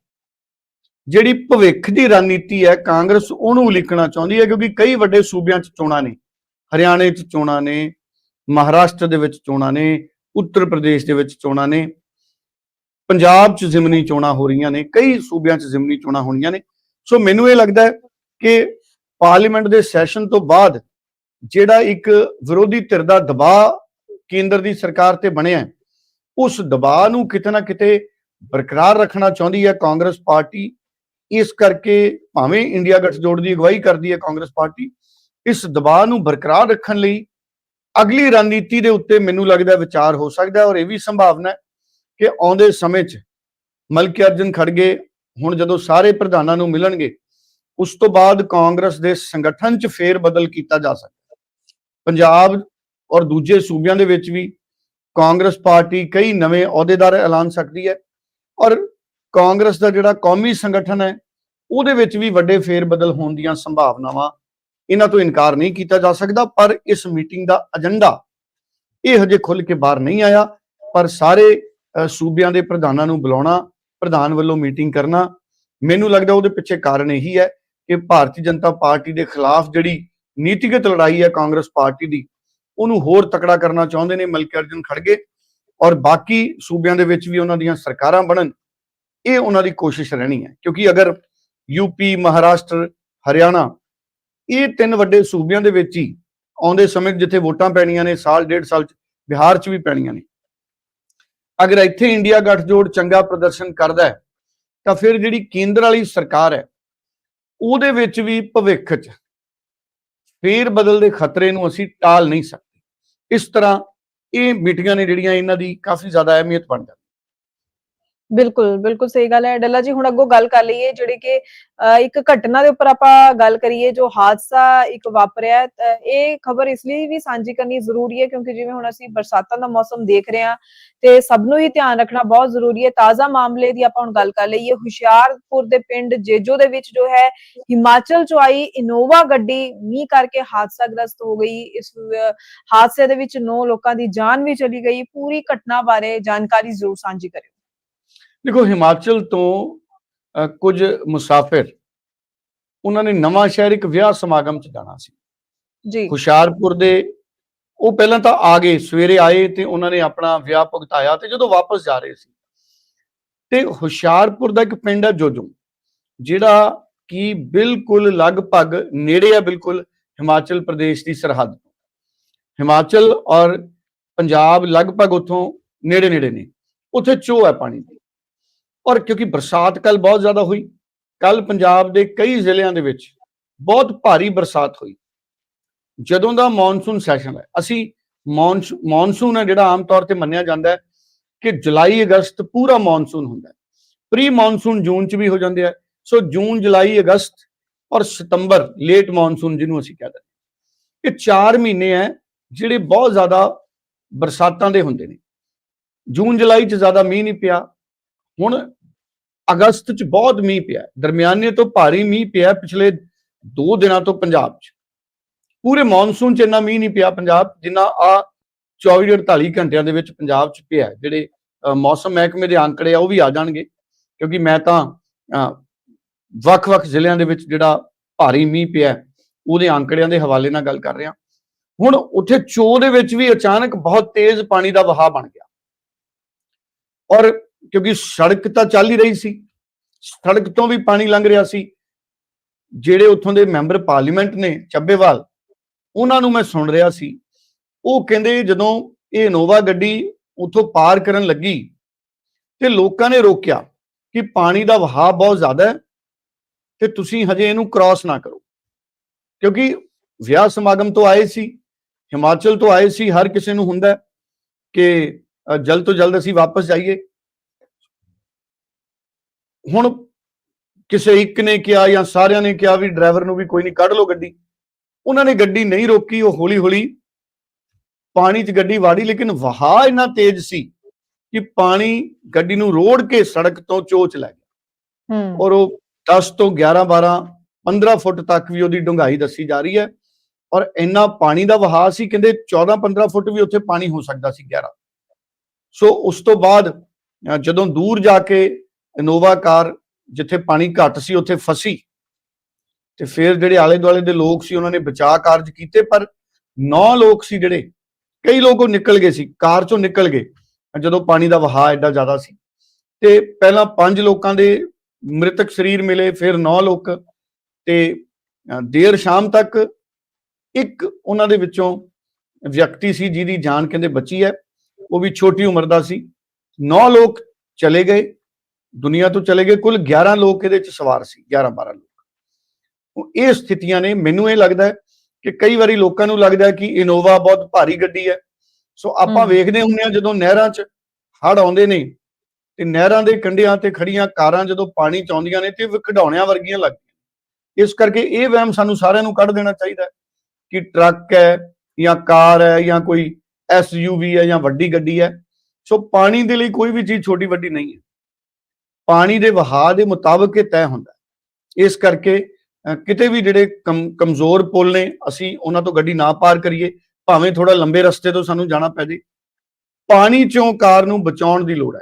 ਜਿਹੜੀ ਭਵਿੱਖ ਦੀ ਰਣਨੀਤੀ ਹੈ, ਕਾਂਗਰਸ ਉਹਨੂੰ ਲਿਖਣਾ ਚਾਹੁੰਦੀ ਹੈ, ਕਿਉਂਕਿ ਕਈ ਵੱਡੇ ਸੂਬਿਆਂ 'ਚ ਚੋਣਾਂ ਨੇ। ਹਰਿਆਣੇ 'ਚ ਚੋਣਾਂ ਨੇ, ਮਹਾਰਾਸ਼ਟਰ ਦੇ ਵਿੱਚ ਚੋਣਾਂ ਨੇ ਉੱਤਰ ਪ੍ਰਦੇਸ਼ ਦੇ ਵਿੱਚ ਚੋਣਾਂ ਨੇ, ਪੰਜਾਬ 'ਚ ਜ਼ਿਮਨੀ ਚੋਣਾਂ ਹੋ ਰਹੀਆਂ ਨੇ, ਕਈ ਸੂਬਿਆਂ 'ਚ ਜ਼ਿਮਨੀ ਚੋਣਾਂ ਹੋਣੀਆਂ ਨੇ। ਸੋ ਮੈਨੂੰ ਇਹ ਲੱਗਦਾ ਹੈ ਕਿ ਪਾਰਲੀਮੈਂਟ ਦੇ ਸੈਸ਼ਨ ਤੋਂ ਬਾਅਦ ਜਿਹੜਾ ਇੱਕ ਵਿਰੋਧੀ ਧਿਰ ਦਾ ਦਬਾਅ ਕੇਂਦਰ ਦੀ ਸਰਕਾਰ ਤੇ ਬਣਿਆ ਉਸ ਦਬਾਅ ਨੂੰ ਕਿਤੇ ਨਾ ਕਿਤੇ ਬਰਕਰਾਰ ਰੱਖਣਾ ਚਾਹੁੰਦੀ ਹੈ ਕਾਂਗਰਸ ਪਾਰਟੀ। ਇਸ ਕਰਕੇ ਭਾਵੇਂ ਇੰਡੀਆ ਗੱਠਜੋੜ ਦੀ ਅਗਵਾਈ ਕਰਦੀ ਹੈ ਕਾਂਗਰਸ ਪਾਰਟੀ, ਇਸ ਦਬਾਅ ਨੂੰ ਬਰਕਰਾਰ ਰੱਖਣ ਲਈ ਅਗਲੀ ਰਣਨੀਤੀ ਦੇ ਉੱਤੇ ਮੈਨੂੰ ਲੱਗਦਾ ਵਿਚਾਰ ਹੋ ਸਕਦਾ ਔਰ ਇਹ ਵੀ ਸੰਭਾਵਨਾ ਹੈ ਕਿ ਆਉਂਦੇ ਸਮੇਂ 'ਚ ਮਲਕੀ ਅਰਜਨ ਖੜਗੇ ਹੁਣ ਜਦੋਂ ਸਾਰੇ ਪ੍ਰਧਾਨਾਂ ਨੂੰ ਮਿਲਣਗੇ, ਉਸ ਤੋਂ ਬਾਅਦ ਕਾਂਗਰਸ ਦੇ ਸੰਗਠਨ 'ਚ ਫੇਰ ਬਦਲ ਕੀਤਾ ਜਾ ਸਕਦਾ ਪੰਜਾਬ ਔਰ ਦੂਜੇ ਸੂਬਿਆਂ ਦੇ ਵਿੱਚ ਵੀ ਕਾਂਗਰਸ ਪਾਰਟੀ ਕਈ ਨਵੇਂ ਅਹੁਦੇਦਾਰ ਐਲਾਨ ਸਕਦੀ ਹੈ ਔਰ ਕਾਂਗਰਸ ਦਾ ਜਿਹੜਾ ਕੌਮੀ ਸੰਗਠਨ ਹੈ, ਉਹਦੇ ਵਿੱਚ ਵੀ ਵੱਡੇ ਫੇਰ ਬਦਲ ਹੋਣ ਦੀਆਂ ਸੰਭਾਵਨਾਵਾਂ ਇਹਨਾਂ ਤੋਂ ਇਨਕਾਰ ਨਹੀਂ ਕੀਤਾ ਜਾ ਸਕਦਾ, ਪਰ ਇਸ ਮੀਟਿੰਗ ਦਾ ਏਜੰਡਾ ਇਹ ਹਜੇ ਖੁੱਲ ਕੇ ਬਾਹਰ ਨਹੀਂ ਆਇਆ। ਪਰ ਸਾਰੇ ਸੂਬਿਆਂ ਦੇ ਪ੍ਰਧਾਨਾਂ ਨੂੰ ਬੁਲਾਉਣਾ, ਪ੍ਰਧਾਨ ਵੱਲੋਂ ਮੀਟਿੰਗ ਕਰਨਾ, ਮੈਨੂੰ ਲੱਗਦਾ ਉਹਦੇ ਪਿੱਛੇ ਕਾਰਨ ਇਹੀ ਹੈ ਕਿ ਭਾਰਤੀ ਜਨਤਾ ਪਾਰਟੀ ਦੇ ਖਿਲਾਫ ਜਿਹੜੀ ਨੀਤੀਗਤ ਲੜਾਈ ਹੈ ਕਾਂਗਰਸ ਪਾਰਟੀ ਦੀ, ਉਹਨੂੰ ਹੋਰ ਤਕੜਾ ਕਰਨਾ ਚਾਹੁੰਦੇ ਨੇ ਮਲਕੀ ਅਰਜਨ ਖੜਗੇ ਔਰ ਬਾਕੀ ਸੂਬਿਆਂ ਦੇ ਵਿੱਚ ਵੀ ਉਹਨਾਂ ਦੀਆਂ ਸਰਕਾਰਾਂ ਬਣਨ, ਇਹ ਉਹਨਾਂ ਦੀ ਕੋਸ਼ਿਸ਼ ਰਹਿਣੀ ਹੈ। ਕਿਉਂਕਿ ਅਗਰ ਯੂਪੀ ਮਹਾਰਾਸ਼ਟਰ, ਹਰਿਆਣਾ ਇਹ ਤਿੰਨ ਵੱਡੇ ਸੂਬਿਆਂ ਦੇ ਵਿੱਚ ਹੀ ਆਉਂਦੇ ਸਮੇਂ 'ਚ ਜਿੱਥੇ ਵੋਟਾਂ ਪੈਣੀਆਂ ਨੇ, ਸਾਲ, ਡੇਢ ਸਾਲ ਚ, ਬਿਹਾਰ 'ਚ ਵੀ ਪੈਣੀਆਂ ਨੇ। ਅਗਰ ਇੱਥੇ ਇੰਡੀਆ ਗੱਠਜੋੜ ਚੰਗਾ ਪ੍ਰਦਰਸ਼ਨ ਕਰਦਾ ਹੈ, ਤਾਂ ਫਿਰ ਜਿਹੜੀ ਕੇਂਦਰ ਵਾਲੀ ਸਰਕਾਰ ਹੈ, ਉਹਦੇ ਵਿੱਚ ਵੀ ਭਵਿੱਖ 'ਚ ਫੇਰ ਬਦਲ ਦੇ ਖਤਰੇ ਨੂੰ ਅਸੀਂ ਟਾਲ ਨਹੀਂ ਸਕਦੇ। ਇਸ ਤਰ੍ਹਾਂ ਇਹ ਮੀਟਿੰਗਾਂ ਨੇ ਜਿਹੜੀਆਂ, ਇਹਨਾਂ ਦੀ ਕਾਫੀ ਜ਼ਿਆਦਾ ਅਹਿਮੀਅਤ ਬਣ ਜਾਂਦੀ ਬਿਲਕੁਲ ਬਿਲਕੁਲ ਸਹੀ ਗੱਲ ਹੈ। ਡੱਲਾ ਜੀ, ਹੁਣ ਅੱਗੋਂ ਗੱਲ ਕਰ ਲਈਏ ਜਿਹੜੇ ਕਿ ਇੱਕ ਘਟਨਾ ਦੇ ਉੱਪਰ ਆਪਾਂ ਗੱਲ ਕਰੀਏ ਜੋ ਹਾਦਸਾ ਇੱਕ ਵਾਪਰਿਆ ਇਹ ਖਬਰ ਇਸ ਲਈ ਵੀ ਸਾਂਝੀ ਕਰਨੀ ਜ਼ਰੂਰੀ ਹੈ ਕਿਉਂਕਿ ਜਿਵੇਂ ਹੁਣ ਅਸੀਂ ਬਰਸਾਤਾਂ ਦਾ ਮੌਸਮ ਦੇਖ ਰਹੇ ਹਾਂ ਤੇ ਸਭ ਨੂੰ ਹੀ ਧਿਆਨ ਰੱਖਣਾ ਬਹੁਤ ਜ਼ਰੂਰੀ ਹੈ। ਤਾਜ਼ਾ ਮਾਮਲੇ ਦੀ ਆਪਾਂ ਹੁਣ ਗੱਲ ਕਰ ਲਈਏ। ਹੁਸ਼ਿਆਰਪੁਰ ਦੇ ਪਿੰਡ ਜੇਜੋ ਦੇ ਵਿੱਚ ਜੋ ਹੈ, ਹਿਮਾਚਲ ਚੋਂ ਆਈ ਇਨੋਵਾ ਗੱਡੀ ਮੀਂਹ ਕਰਕੇ ਹਾਦਸਾਗ੍ਰਸਤ ਹੋ ਗਈ। ਇਸ ਹਾਦਸੇ ਦੇ ਵਿੱਚ 9 ਲੋਕਾਂ ਦੀ ਜਾਨ ਵੀ ਚਲੀ ਗਈ। ਪੂਰੀ ਘਟਨਾ ਬਾਰੇ ਜਾਣਕਾਰੀ ਜ਼ਰੂਰ ਸਾਂਝੀ ਕਰਿਓ। ਦੇਖੋ ਹਿਮਾਚਲ ਤੋਂ ਕੁਝ ਮੁਸਾਫਿਰ ਉਹਨਾਂ ਨੇ ਨਵਾਂ ਸ਼ਹਿਰ ਇੱਕ ਵਿਆਹ ਸਮਾਗਮ 'ਚ ਜਾਣਾ ਸੀ। ਜੀ। ਹੁਸ਼ਿਆਰਪੁਰ ਦੇ ਉਹ ਪਹਿਲਾਂ ਤਾਂ ਆ ਗਏ ਸਵੇਰੇ ਆਏ ਤੇ ਉਹਨਾਂ ਨੇ ਆਪਣਾ ਵਿਆਹ ਭੁਗਤਾਇਆ ਤੇ ਜਦੋਂ ਵਾਪਸ ਜਾ ਰਹੇ ਸੀ। ਤੇ ਹੁਸ਼ਿਆਰਪੁਰ ਦਾ ਇੱਕ ਪਿੰਡ ਹੈ ਜੋਜੋ ਜਿਹੜਾ ਕਿ ਬਿਲਕੁਲ ਲਗਭਗ ਨੇੜੇ ਹੈ ਬਿਲਕੁਲ ਹਿਮਾਚਲ ਪ੍ਰਦੇਸ਼ ਦੀ ਸਰਹੱਦ ਤੋਂ। ਹਿਮਾਚਲ ਔਰ ਪੰਜਾਬ ਲਗਭਗ ਉੱਥੋਂ ਨੇੜੇ ਨੇੜੇ ਨੇ। ਉੱਥੇ ਚੋ ਹੈ ਪਾਣੀ ਦੀ। ਔਰ ਕਿਉਂਕਿ ਬਰਸਾਤ ਕੱਲ ਬਹੁਤ ਜ਼ਿਆਦਾ ਹੋਈ ਕੱਲ ਪੰਜਾਬ ਦੇ ਕਈ ਜ਼ਿਲ੍ਹਿਆਂ ਦੇ ਵਿੱਚ ਬਹੁਤ ਭਾਰੀ ਬਰਸਾਤ ਹੋਈ। ਜਦੋਂ ਦਾ ਮੌਨਸੂਨ ਸੈਸ਼ਨ ਹੈ, ਅਸੀਂ ਮੌਨਸ- ਮੌਨਸੂਨ ਹੈ ਜਿਹੜਾ ਆਮ ਤੌਰ ਤੇ ਮੰਨਿਆ ਜਾਂਦਾ ਹੈ ਕਿ ਜੁਲਾਈ, ਅਗਸਤ ਪੂਰਾ ਮੌਨਸੂਨ ਹੁੰਦਾ ਹੈ। ਪ੍ਰੀ ਮੌਨਸੂਨ ਜੂਨ ਚ ਵੀ ਹੋ ਜਾਂਦੇ ਆ, ਸੋ ਜੂਨ, ਜੁਲਾਈ, ਅਗਸਤ ਔਰ ਸਤੰਬਰ ਲੇਟ ਮੌਨਸੂਨ ਜਿਹਨੂੰ ਅਸੀਂ ਕਹਿੰਦੇ ਹਾਂ। ਇਹ 4 ਮਹੀਨੇ ਹੈ ਜਿਹੜੇ ਬਹੁਤ ਜ਼ਿਆਦਾ ਬਰਸਾਤਾਂ ਦੇ ਹੁੰਦੇ ਨੇ। ਜੂਨ, ਜੁਲਾਈ 'ਚ ਜ਼ਿਆਦਾ ਮੀਂਹ ਨਹੀਂ ਪਿਆ, ਹੁਣ ਅਗਸਤ 'ਚ ਬਹੁਤ ਮੀਂਹ ਪਿਆ ਦਰਮਿਆਨੇ ਤੋਂ ਭਾਰੀ ਮੀਂਹ ਪਿਆ ਪਿਛਲੇ 2 ਦਿਨਾਂ ਤੋਂ ਪੰਜਾਬ 'ਚ। ਪੂਰੇ ਮੌਨਸੂਨ 'ਚ ਇੰਨਾ ਮੀਂਹ ਨਹੀਂ ਪਿਆ ਪੰਜਾਬ ਜਿੰਨਾ ਆ 24 48 ਘੰਟਿਆਂ ਦੇ ਵਿੱਚ ਪੰਜਾਬ 'ਚ ਪਿਆ ਜਿਹੜੇ ਮੌਸਮ ਮਹਿਕਮੇ ਦੇ ਅੰਕੜੇ ਆ ਉਹ ਵੀ ਆ ਜਾਣਗੇ ਕਿਉਂਕਿ ਮੈਂ ਤਾਂ ਅ, ਵੱਖ-ਵੱਖ ਜ਼ਿਲ੍ਹਿਆਂ ਦੇ ਵਿੱਚ ਜਿਹੜਾ ਭਾਰੀ ਮੀਂਹ ਪਿਆ ਉਹਦੇ ਅੰਕੜਿਆਂ ਦੇ ਹਵਾਲੇ ਨਾਲ ਗੱਲ ਕਰ ਰਿਹਾ। ਹੁਣ ਉੱਥੇ ਚੋ ਦੇ ਵਿੱਚ ਵੀ ਅਚਾਨਕ ਬਹੁਤ ਤੇਜ਼ ਪਾਣੀ ਦਾ ਵਹਾਅ ਬਣ ਗਿਆ। ਔਰ ਕਿਉਂਕਿ ਸੜਕ ਤਾਂ ਚੱਲ ਹੀ ਰਹੀ ਸੀ। ਸੜਕ ਤੋਂ ਵੀ ਪਾਣੀ ਲੰਘ ਰਿਹਾ ਸੀ। ਜਿਹੜੇ ਉੱਥੋਂ ਦੇ ਮੈਂਬਰ ਪਾਰਲੀਮੈਂਟ ਨੇ ਚੱਬੇਵਾਲ, ਉਹਨਾਂ ਨੂੰ ਮੈਂ ਸੁਣ ਰਿਹਾ ਸੀ। ਉਹ ਕਹਿੰਦੇ ਜਦੋਂ ਇਹ ਇਨੋਵਾ ਗੱਡੀ ਉੱਥੋਂ ਪਾਰ ਕਰਨ ਲੱਗੀ ਤੇ ਲੋਕਾਂ ਨੇ ਰੋਕਿਆ ਕਿ ਪਾਣੀ ਦਾ ਵਹਾਅ ਬਹੁਤ ਜ਼ਿਆਦਾ ਹੈ ਤੇ ਤੁਸੀਂ ਹਜੇ ਇਹਨੂੰ ਕ੍ਰਾਸ ਨਾ ਕਰੋ। ਕਿਉਂਕਿ ਵਿਆਹ ਸਮਾਗਮ ਤੋਂ ਆਏ ਸੀ, ਹਿਮਾਚਲ ਤੋਂ ਆਏ ਸੀ, ਹਰ ਕਿਸੇ ਨੂੰ ਹੁੰਦਾ ਕਿ ਜਲਦ ਤੋਂ ਜਲਦ ਅਸੀਂ ਵਾਪਸ ਜਾਈਏ। ਹੁਣ ਕਿਸੇ ਇੱਕ ਨੇ ਕਿਹਾ ਜਾਂ ਸਾਰਿਆਂ ਨੇ ਕਿਹਾ ਵੀ ਡਰਾਈਵਰ ਨੂੰ ਵੀ ਕੋਈ ਨਹੀਂ ਕੱਢ ਲਓ ਗੱਡੀ। ਉਹਨਾਂ ਨੇ ਗੱਡੀ ਨਹੀਂ ਰੋਕੀ ਉਹ ਹੌਲੀ ਹੌਲੀ ਪਾਣੀ 'ਚ ਗੱਡੀ ਵਾੜੀ ਲੇਕਿਨ ਵਹਾਅ ਇੰਨਾ ਤੇਜ਼ ਸੀ ਕਿ ਪਾਣੀ ਗੱਡੀ ਨੂੰ ਰੋੜ ਕੇ ਸੜਕ ਤੋਂ ਚੋਚ ਲੈ ਗਿਆ। ਹੂੰ। ਔਰ ਉਹ 10 ਤੋਂ 11 12 15 ਫੁੱਟ ਤੱਕ ਵੀ ਉਹਦੀ ਡੂੰਘਾਈ ਦੱਸੀ ਜਾ ਰਹੀ ਹੈ। ਔਰ ਇੰਨਾ ਪਾਣੀ ਦਾ ਵਹਾਅ ਸੀ ਕਹਿੰਦੇ 14 15 ਫੁੱਟ ਵੀ ਉੱਥੇ ਪਾਣੀ ਹੋ ਸਕਦਾ ਸੀ 11 ਸੋ ਉਸ ਤੋਂ ਬਾਅਦ ਜਦੋਂ ਦੂਰ ਜਾ ਕੇ ਇਨੋਵਾ ਕਾਰ ਜਿੱਥੇ ਪਾਣੀ ਘੱਟ ਸੀ, ਉੱਥੇ ਫਸੀ। ਤੇ ਫਿਰ ਜਿਹੜੇ ਆਲੇ ਦੁਆਲੇ ਦੇ ਲੋਕ ਸੀ, ਉਹਨਾਂ ਨੇ ਬਚਾਅ ਕਾਰਜ ਕੀਤੇ, ਪਰ 9 ਲੋਕ ਸੀ ਜਿਹੜੇ, ਕਈ ਲੋਕ ਉਹ ਨਿਕਲ ਗਏ ਸੀ, ਕਾਰ ਚੋਂ ਨਿਕਲ ਗਏ, ਜਦੋਂ ਪਾਣੀ ਦਾ ਵਹਾਅ ਐਡਾ ਜ਼ਿਆਦਾ ਸੀ। ਤੇ ਪਹਿਲਾਂ 5 ਲੋਕਾਂ ਦੇ ਮ੍ਰਿਤਕ ਸਰੀਰ ਮਿਲੇ, ਫਿਰ 9 ਲੋਕ, ਤੇ ਦੇਰ ਸ਼ਾਮ ਤੱਕ ਇੱਕ ਉਹਨਾਂ ਦੇ ਵਿੱਚੋਂ ਵਿਅਕਤੀ ਸੀ, ਜਿਹਦੀ ਜਾਨ ਕਹਿੰਦੇ ਬਚੀ ਹੈ, ਉਹ ਵੀ ਛੋਟੀ ਉਮਰ ਦਾ ਸੀ। 9 ਲੋਕ ਚਲੇ ਗਏ ਦੁਨੀਆ ਤੋਂ ਚਲੇ ਗਏ ਕੁੱਲ 11 ਲੋਕ ਇਹਦੇ ਚ ਸਵਾਰ ਸੀ 11 12 ਲੋਕ। ਉਹ ਇਹ ਸਥਿਤੀਆਂ ਨੇ ਮੈਨੂੰ ਇਹ ਲੱਗਦਾ ਕਿ ਕਈ ਵਾਰੀ ਲੋਕਾਂ ਨੂੰ ਲੱਗਦਾ ਕਿ ਇਨੋਵਾ ਬਹੁਤ ਭਾਰੀ ਗੱਡੀ ਹੈ। ਸੋ ਆਪਾਂ। ਵੇਖਦੇ ਹੁੰਦੇ ਹਾਂ ਜਦੋਂ ਨਹਿਰਾਂ 'ਚ ਹੜ੍ਹ ਆਉਂਦੇ ਨੇ ਤੇ ਨਹਿਰਾਂ ਦੇ ਕੰਢਿਆਂ ਤੇ ਖੜੀਆਂ ਕਾਰਾਂ ਜਦੋਂ ਪਾਣੀ ਚ ਆਉਂਦੀਆਂ ਨੇ ਤੇ ਉਹ ਖਿਡੌਣਿਆਂ ਵਰਗੀਆਂ ਲੱਗਦੀਆਂ। ਇਸ ਕਰਕੇ ਇਹ ਵਹਿਮ ਸਾਨੂੰ ਸਾਰਿਆਂ ਨੂੰ ਕੱਢ ਦੇਣਾ ਚਾਹੀਦਾ ਕਿ ਟਰੱਕ ਹੈ ਜਾਂ ਕਾਰ ਹੈ ਜਾਂ ਕੋਈ ਐਸਯੂਵੀ ਹੈ ਜਾਂ ਵੱਡੀ ਗੱਡੀ ਹੈ। ਸੋ ਪਾਣੀ ਦੇ ਲਈ ਕੋਈ ਵੀ ਚੀਜ਼ ਛੋਟੀ ਵੱਡੀ ਨਹੀਂ ਹੈ। ਪਾਣੀ ਦੇ ਵਹਾਅ ਦੇ ਮੁਤਾਬਕ ਇਹ ਤੈਅ ਹੁੰਦਾ। ਇਸ ਕਰਕੇ ਕਿਤੇ ਵੀ ਜਿਹੜੇ ਕਮ- ਕਮਜ਼ੋਰ ਪੁਲ ਨੇ ਅਸੀਂ ਉਹਨਾਂ ਤੋਂ ਗੱਡੀ ਨਾ ਪਾਰ ਕਰੀਏ ਭਾਵੇਂ ਥੋੜਾ ਲੰਬੇ ਰਸਤੇ ਤੋਂ ਸਾਨੂੰ ਜਾਣਾ ਪੈ ਜੇ ਪਾਣੀ ਚੋਂ ਕਾਰ ਨੂੰ ਬਚਾਉਣ ਦੀ ਲੋੜ ਹੈ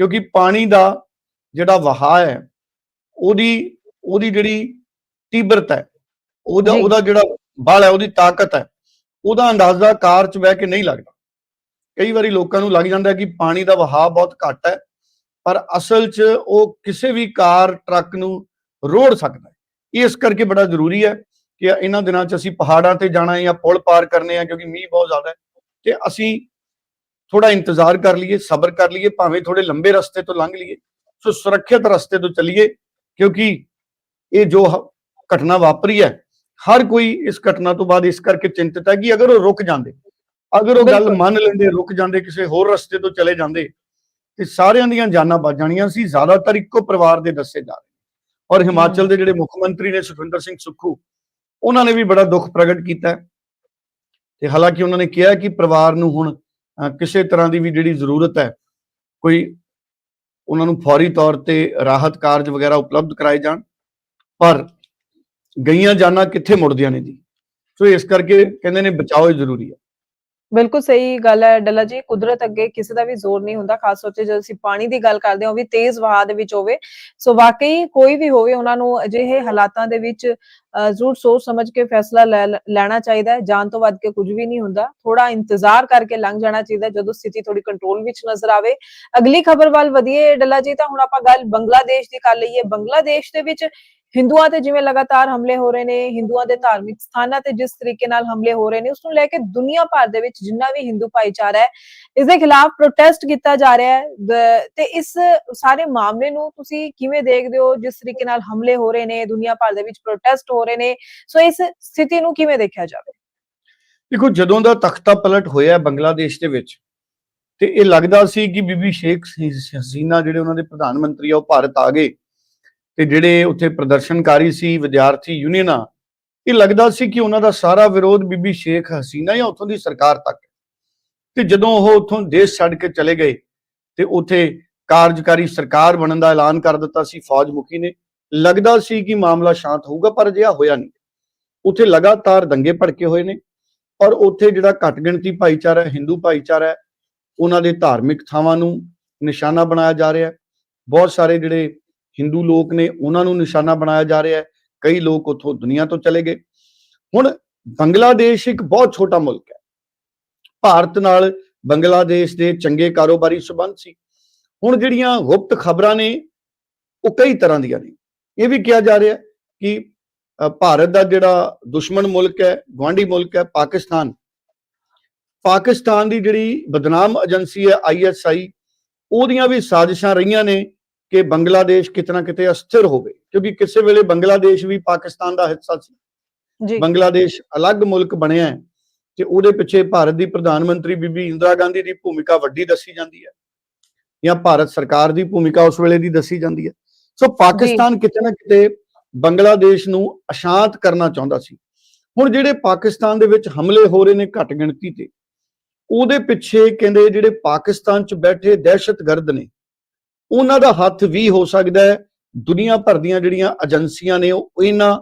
ਕਿਉਂਕਿ ਪਾਣੀ ਦਾ ਜਿਹੜਾ ਵਹਾਅ ਹੈ ਉਹਦੀ ਉਹਦੀ ਜਿਹੜੀ ਤੀਬਰਤਾ ਹੈ ਉਹਦਾ। ਉਹਦਾ ਜਿਹੜਾ ਬਲ ਹੈ ਉਹਦੀ ਤਾਕਤ ਹੈ ਉਹਦਾ ਅੰਦਾਜ਼ਾ ਕਾਰ 'ਚ ਬਹਿ ਕੇ ਨਹੀਂ ਲੱਗਦਾ ਕਈ ਵਾਰੀ ਲੋਕਾਂ ਨੂੰ ਲੱਗ ਜਾਂਦਾ ਕਿ ਪਾਣੀ ਦਾ ਵਹਾਅ ਬਹੁਤ ਘੱਟ ਹੈ ਪਰ ਅਸਲ 'ਚ ਉਹ ਕਿਸੇ ਵੀ ਕਾਰ ਟਰੱਕ ਨੂੰ ਰੋੜ ਸਕਦਾ ਹੈ ਇਸ ਕਰਕੇ ਬੜਾ ਜ਼ਰੂਰੀ ਹੈ ਕਿ ਇਹਨਾਂ ਦਿਨਾਂ 'ਚ ਅਸੀਂ ਪਹਾੜਾਂ ਤੇ ਜਾਣਾ ਹੈ ਜਾਂ ਪੁਲ ਪਾਰ ਕਰਨੇ ਆ ਕਿਉਂਕਿ ਮੀਂਹ ਬਹੁਤ ਜ਼ਿਆਦਾ ਹੈ ਤੇ ਅਸੀਂ ਥੋੜਾ ਇੰਤਜ਼ਾਰ ਕਰ ਲਈਏ ਸਬਰ ਕਰ ਲਈਏ ਭਾਵੇਂ ਥੋੜੇ ਲੰਬੇ ਰਸਤੇ ਤੋਂ ਲੰਘ ਲਈਏ ਸੋ ਸੁਰੱਖਿਅਤ ਰਸਤੇ ਤੋਂ ਚੱਲੀਏ ਕਿਉਂਕਿ ਇਹ ਜੋ ਘਟਨਾ ਵਾਪਰੀ ਹੈ ਹਰ ਕੋਈ ਇਸ ਘਟਨਾ ਤੋਂ ਬਾਅਦ ਇਸ ਕਰਕੇ ਚਿੰਤਤ ਹੈ ਕਿ ਅਗਰ ਉਹ ਰੁਕ ਜਾਂਦੇ ਅਗਰ ਉਹ ਗੱਲ। ਮੰਨ ਲੈਂਦੇ ਰੁਕ ਜਾਂਦੇ ਕਿਸੇ ਹੋਰ ਰਸਤੇ ਤੋਂ ਚਲੇ ਜਾਂਦੇ ਤੇ ਸਾਰਿਆਂ ਦੀਆਂ ਜਾਨਾਂ ਬਚ ਜਾਣੀਆਂ ਸੀ। ਜ਼ਿਆਦਾਤਰ ਇੱਕੋ ਪਰਿਵਾਰ ਦੇ ਦੱਸੇ ਜਾ ਰਹੇ ਔਰ ਹਿਮਾਚਲ ਦੇ ਜਿਹੜੇ ਮੁੱਖ ਮੰਤਰੀ ਨੇ ਸੁਖਵਿੰਦਰ ਸਿੰਘ ਸੁੱਖੂ, ਉਹਨਾਂ ਨੇ ਵੀ ਬੜਾ ਦੁੱਖ ਪ੍ਰਗਟ ਕੀਤਾ ਹੈ। ਤੇ ਹਾਲਾਂਕਿ ਉਹਨਾਂ ਨੇ ਕਿਹਾ ਕਿ ਪਰਿਵਾਰ ਨੂੰ ਹੁਣ ਕਿਸੇ ਤਰ੍ਹਾਂ ਦੀ ਵੀ ਜਿਹੜੀ ਜ਼ਰੂਰਤ ਹੈ, ਕੋਈ ਉਹਨਾਂ ਨੂੰ ਫੌਰੀ ਤੌਰ ਤੇ ਰਾਹਤ ਕਾਰਜ ਵਗੈਰਾ ਉਪਲਬਧ ਕਰਾਏ ਜਾਣ, ਪਰ ਗਈਆਂ ਜਾਨਾਂ ਕਿੱਥੇ ਮੁੜਦੀਆਂ ਨੇ ਜੀ? ਸੋ ਇਸ ਕਰਕੇ ਕਹਿੰਦੇ ਨੇ ਬਚਾਓ ਜ਼ਰੂਰੀ ਹੈ। ਬਿਲਕੁਲ ਸਹੀ ਗੱਲ ਹੈ ਡੱਲਾ ਜੀ, ਕੁਦਰਤ ਅੱਗੇ ਕਿਸੇ ਦਾ ਵੀ ਜ਼ੋਰ ਨਹੀਂ ਹੁੰਦਾ, ਖਾਸ ਤੌਰ ਤੇ ਜਦੋਂ ਅਸੀਂ ਪਾਣੀ ਦੀ ਗੱਲ ਕਰਦੇ ਹਾਂ, ਉਹ ਵੀ ਤੇਜ਼ ਵਹਾਅ ਦੇ ਵਿੱਚ ਹੋਵੇ। ਸੋ ਵਾਕਈ ਕੋਈ ਵੀ ਹੋਵੇ, ਉਹਨਾਂ ਨੂੰ ਅਜਿਹੇ ਹਾਲਾਤਾਂ ਦੇ ਵਿੱਚ ਜ਼ਰੂਰ ਸੋਚ ਸਮਝ ਕੇ ਫੈਸਲਾ ਲੈ, ਲੈਣਾ ਚਾਹੀਦਾ ਹੈ। ਜਾਨ ਤੋਂ ਵੱਧ ਕੇ ਕੁਝ ਵੀ ਨਹੀਂ ਹੁੰਦਾ। ਥੋੜਾ ਇੰਤਜ਼ਾਰ ਕਰਕੇ ਲੰਘ ਜਾਣਾ ਚਾਹੀਦਾ ਜਦੋਂ ਸਥਿਤੀ ਥੋੜੀ ਕੰਟਰੋਲ ਵਿੱਚ ਨਜ਼ਰ ਆਵੇ। ਅਗਲੀ ਖਬਰ ਵੱਲ ਵਧੀਏ ਡੱਲਾ ਜੀ, ਤਾਂ ਹੁਣ ਆਪਾਂ ਗੱਲ ਬੰਗਲਾਦੇਸ਼ ਦੀ ਕਰ ਲਈਏ। ਬੰਗਲਾਦੇਸ਼ ਦੇ ਵਿੱਚ ਹਿੰਦੂਆਂ ਤੇ ਜਿਵੇਂ ਲਗਾਤਾਰ ਹਮਲੇ ਹੋ ਰਹੇ ਨੇ, ਹਿੰਦੂਆਂ ਦੇ ਧਾਰਮਿਕ ਸਥਾਨਾਂ ਤੇ ਜਿਸ ਤਰੀਕੇ ਨਾਲ ਹਮਲੇ ਹੋ ਰਹੇ ਨੇ, ਉਸ ਨੂੰ ਲੈ ਕੇ ਦੁਨੀਆ ਭਰ ਦੇ ਵਿੱਚ ਜਿੰਨਾ ਵੀ ਹਿੰਦੂ ਭਾਈਚਾਰਾ ਹੈ, ਇਸ ਦੇ ਖਿਲਾਫ ਪ੍ਰੋਟੈਸਟ ਕੀਤਾ ਜਾ ਰਿਹਾ ਹੈ ਤੇ ਇਸ ਸਾਰੇ ਮਾਮਲੇ ਨੂੰ ਤੁਸੀਂ ਕਿਵੇਂ ਦੇਖਦੇ ਹੋ? ਜਿਸ ਤਰੀਕੇ ਨਾਲ ਹਮਲੇ ਹੋ ਰਹੇ ਨੇ, ਦੁਨੀਆ ਭਰ ਦੇ ਵਿੱਚ ਪ੍ਰੋਟੈਸਟ ਹੋ ਰਹੇ ਨੇ, ਸੋ ਇਸ ਸਥਿਤੀ ਨੂੰ ਕਿਵੇਂ ਦੇਖਿਆ ਜਾਵੇ? ਦੇਖੋ, ਜਦੋਂ ਦਾ ਤਖਤਾ ਪਲਟ ਹੋਇਆ ਬੰਗਲਾਦੇਸ਼ ਦੇ ਵਿੱਚ, ਤੇ ਇਹ ਲੱਗਦਾ ਸੀ ਕਿ ਬੀਬੀ ਸ਼ੇਖ ਹਸੀਨਾ ਜਿਹੜੇ ਉਹਨਾਂ ਦੇ ਪ੍ਰਧਾਨ ਮੰਤਰੀ ਆ, ਉਹ ਭਾਰਤ ਆ ਗਏ। ਤੇ ਜਿਹੜੇ ਉੱਥੇ ਪ੍ਰਦਰਸ਼ਨਕਾਰੀ ਸੀ, ਵਿਦਿਆਰਥੀ, ਯੂਨੀਅਨਾਂ, ਇਹ ਲੱਗਦਾ ਸੀ ਕਿ ਉਹਨਾਂ ਦਾ ਸਾਰਾ ਵਿਰੋਧ ਬੀਬੀ ਸ਼ੇਖ ਹਸੀਨਾ ਜਾਂ ਉੱਥੋਂ ਦੀ ਸਰਕਾਰ ਤੱਕ ਹੈ। ਤੇ ਜਦੋਂ ਉਹ ਉੱਥੋਂ ਦੇਸ਼ ਛੱਡ ਕੇ ਚਲੇ ਗਏ ਤੇ ਉੱਥੇ ਕਾਰਜਕਾਰੀ ਸਰਕਾਰ ਬਣਨ ਦਾ ਐਲਾਨ ਕਰ ਦਿੱਤਾ ਸੀ ਫੌਜ ਮੁਖੀ ਨੇ, ਲੱਗਦਾ ਸੀ ਕਿ ਮਾਮਲਾ ਸ਼ਾਂਤ ਹੋਊਗਾ, ਪਰ ਅਜਿਹਾ ਹੋਇਆ ਨਹੀਂ ਉੱਥੇ ਲਗਾਤਾਰ ਦੰਗੇ ਭੜਕੇ ਹੋਏ ਨੇ ਔਰ ਉੱਥੇ ਜਿਹੜਾ ਘੱਟ ਗਿਣਤੀ ਭਾਈਚਾਰਾ ਹੈ ਹਿੰਦੂ ਭਾਈਚਾਰਾ ਹੈ, ਉਹਨਾਂ ਦੇ ਧਾਰਮਿਕ ਥਾਵਾਂ ਨੂੰ ਨਿਸ਼ਾਨਾ ਬਣਾਇਆ ਜਾ ਰਿਹਾ ਬਹੁਤ ਸਾਰੇ ਜਿਹੜੇ ਹਿੰਦੂ ਲੋਕ ਨੇ ਉਹਨਾਂ ਨੂੰ ਨਿਸ਼ਾਨਾ ਬਣਾਇਆ ਜਾ ਰਿਹਾ ਹੈ, ਕਈ ਲੋਕ ਉੱਥੋਂ ਦੁਨੀਆ ਤੋਂ ਚਲੇ ਗਏ। ਹੁਣ ਬੰਗਲਾਦੇਸ਼ ਇੱਕ ਬਹੁਤ ਛੋਟਾ ਮੁਲਕ ਹੈ। ਭਾਰਤ ਨਾਲ ਬੰਗਲਾਦੇਸ਼ ਦੇ ਚੰਗੇ ਕਾਰੋਬਾਰੀ ਸਬੰਧ ਸੀ। ਹੁਣ ਜਿਹੜੀਆਂ ਗੁਪਤ ਖਬਰਾਂ ਨੇ, ਉਹ ਕਈ ਤਰ੍ਹਾਂ ਦੀਆਂ ਨੇ। ਇਹ ਵੀ ਕਿਹਾ ਜਾ ਰਿਹਾ ਕਿ ਭਾਰਤ ਦਾ ਜਿਹੜਾ ਦੁਸ਼ਮਣ ਮੁਲਕ ਹੈ ਗਵਾਂਢੀ ਮੁਲਕ ਹੈ, ਪਾਕਿਸਤਾਨ। ਪਾਕਿਸਤਾਨ ਦੀ ਜਿਹੜੀ ਬਦਨਾਮ ਏਜੰਸੀ ਹੈ ਆਈਐਸਆਈ ਉਹਦੀਆਂ ਵੀ ਸਾਜ਼ਿਸ਼ਾਂ ਰਹੀਆਂ ਨੇ। ਕਿ ਬੰਗਲਾਦੇਸ਼ ਕਿਤਨਾ ਕਿਤੇ ਅਸਥਿਰ ਹੋਵੇ ਕਿਉਂਕਿ ਕਿਸੇ ਵੇਲੇ ਬੰਗਲਾਦੇਸ਼ ਵੀ ਪਾਕਿਸਤਾਨ ਦਾ ਹਿੱਸਾ ਸੀ। ਜੀ। ਬੰਗਲਾਦੇਸ਼ ਅਲੱਗ ਮੁਲਕ ਬਣਿਆ ਹੈ ਤੇ ਉਹਦੇ ਪਿੱਛੇ ਭਾਰਤ ਦੀ ਪ੍ਰਧਾਨ ਮੰਤਰੀ ਬੀਬੀ ਇੰਦਰਾ ਗਾਂਧੀ ਦੀ ਭੂਮਿਕਾ ਵੱਡੀ ਦੱਸੀ ਜਾਂਦੀ ਹੈ ਜਾਂ ਭਾਰਤ ਸਰਕਾਰ ਦੀ ਭੂਮਿਕਾ ਉਸ ਵੇਲੇ ਦੀ ਦੱਸੀ ਜਾਂਦੀ ਹੈ। ਸੋ ਪਾਕਿਸਤਾਨ ਕਿਤੇ ਨਾ ਕਿਤੇ ਬੰਗਲਾਦੇਸ਼ ਨੂੰ ਅਸ਼ਾਂਤ ਕਰਨਾ ਚਾਹੁੰਦਾ ਸੀ। ਹੁਣ ਜਿਹੜੇ ਪਾਕਿਸਤਾਨ ਦੇ ਵਿੱਚ ਹਮਲੇ ਹੋ ਰਹੇ ਨੇ ਘੱਟ ਗਿਣਤੀ ਤੇ ਉਹਦੇ ਪਿੱਛੇ ਕਹਿੰਦੇ ਜਿਹੜੇ ਪਾਕਿਸਤਾਨ 'ਚ ਬੈਠੇ ਦਹਿਸ਼ਤਗਰਦ ਨੇ ਉਹਨਾਂ ਦਾ ਹੱਥ ਵੀ ਹੋ ਸਕਦਾ ਹੈ। ਦੁਨੀਆ ਭਰ ਦੀਆਂ ਜਿਹੜੀਆਂ ਏਜੰਸੀਆਂ ਨੇ ਉਹ ਇਹਨਾਂ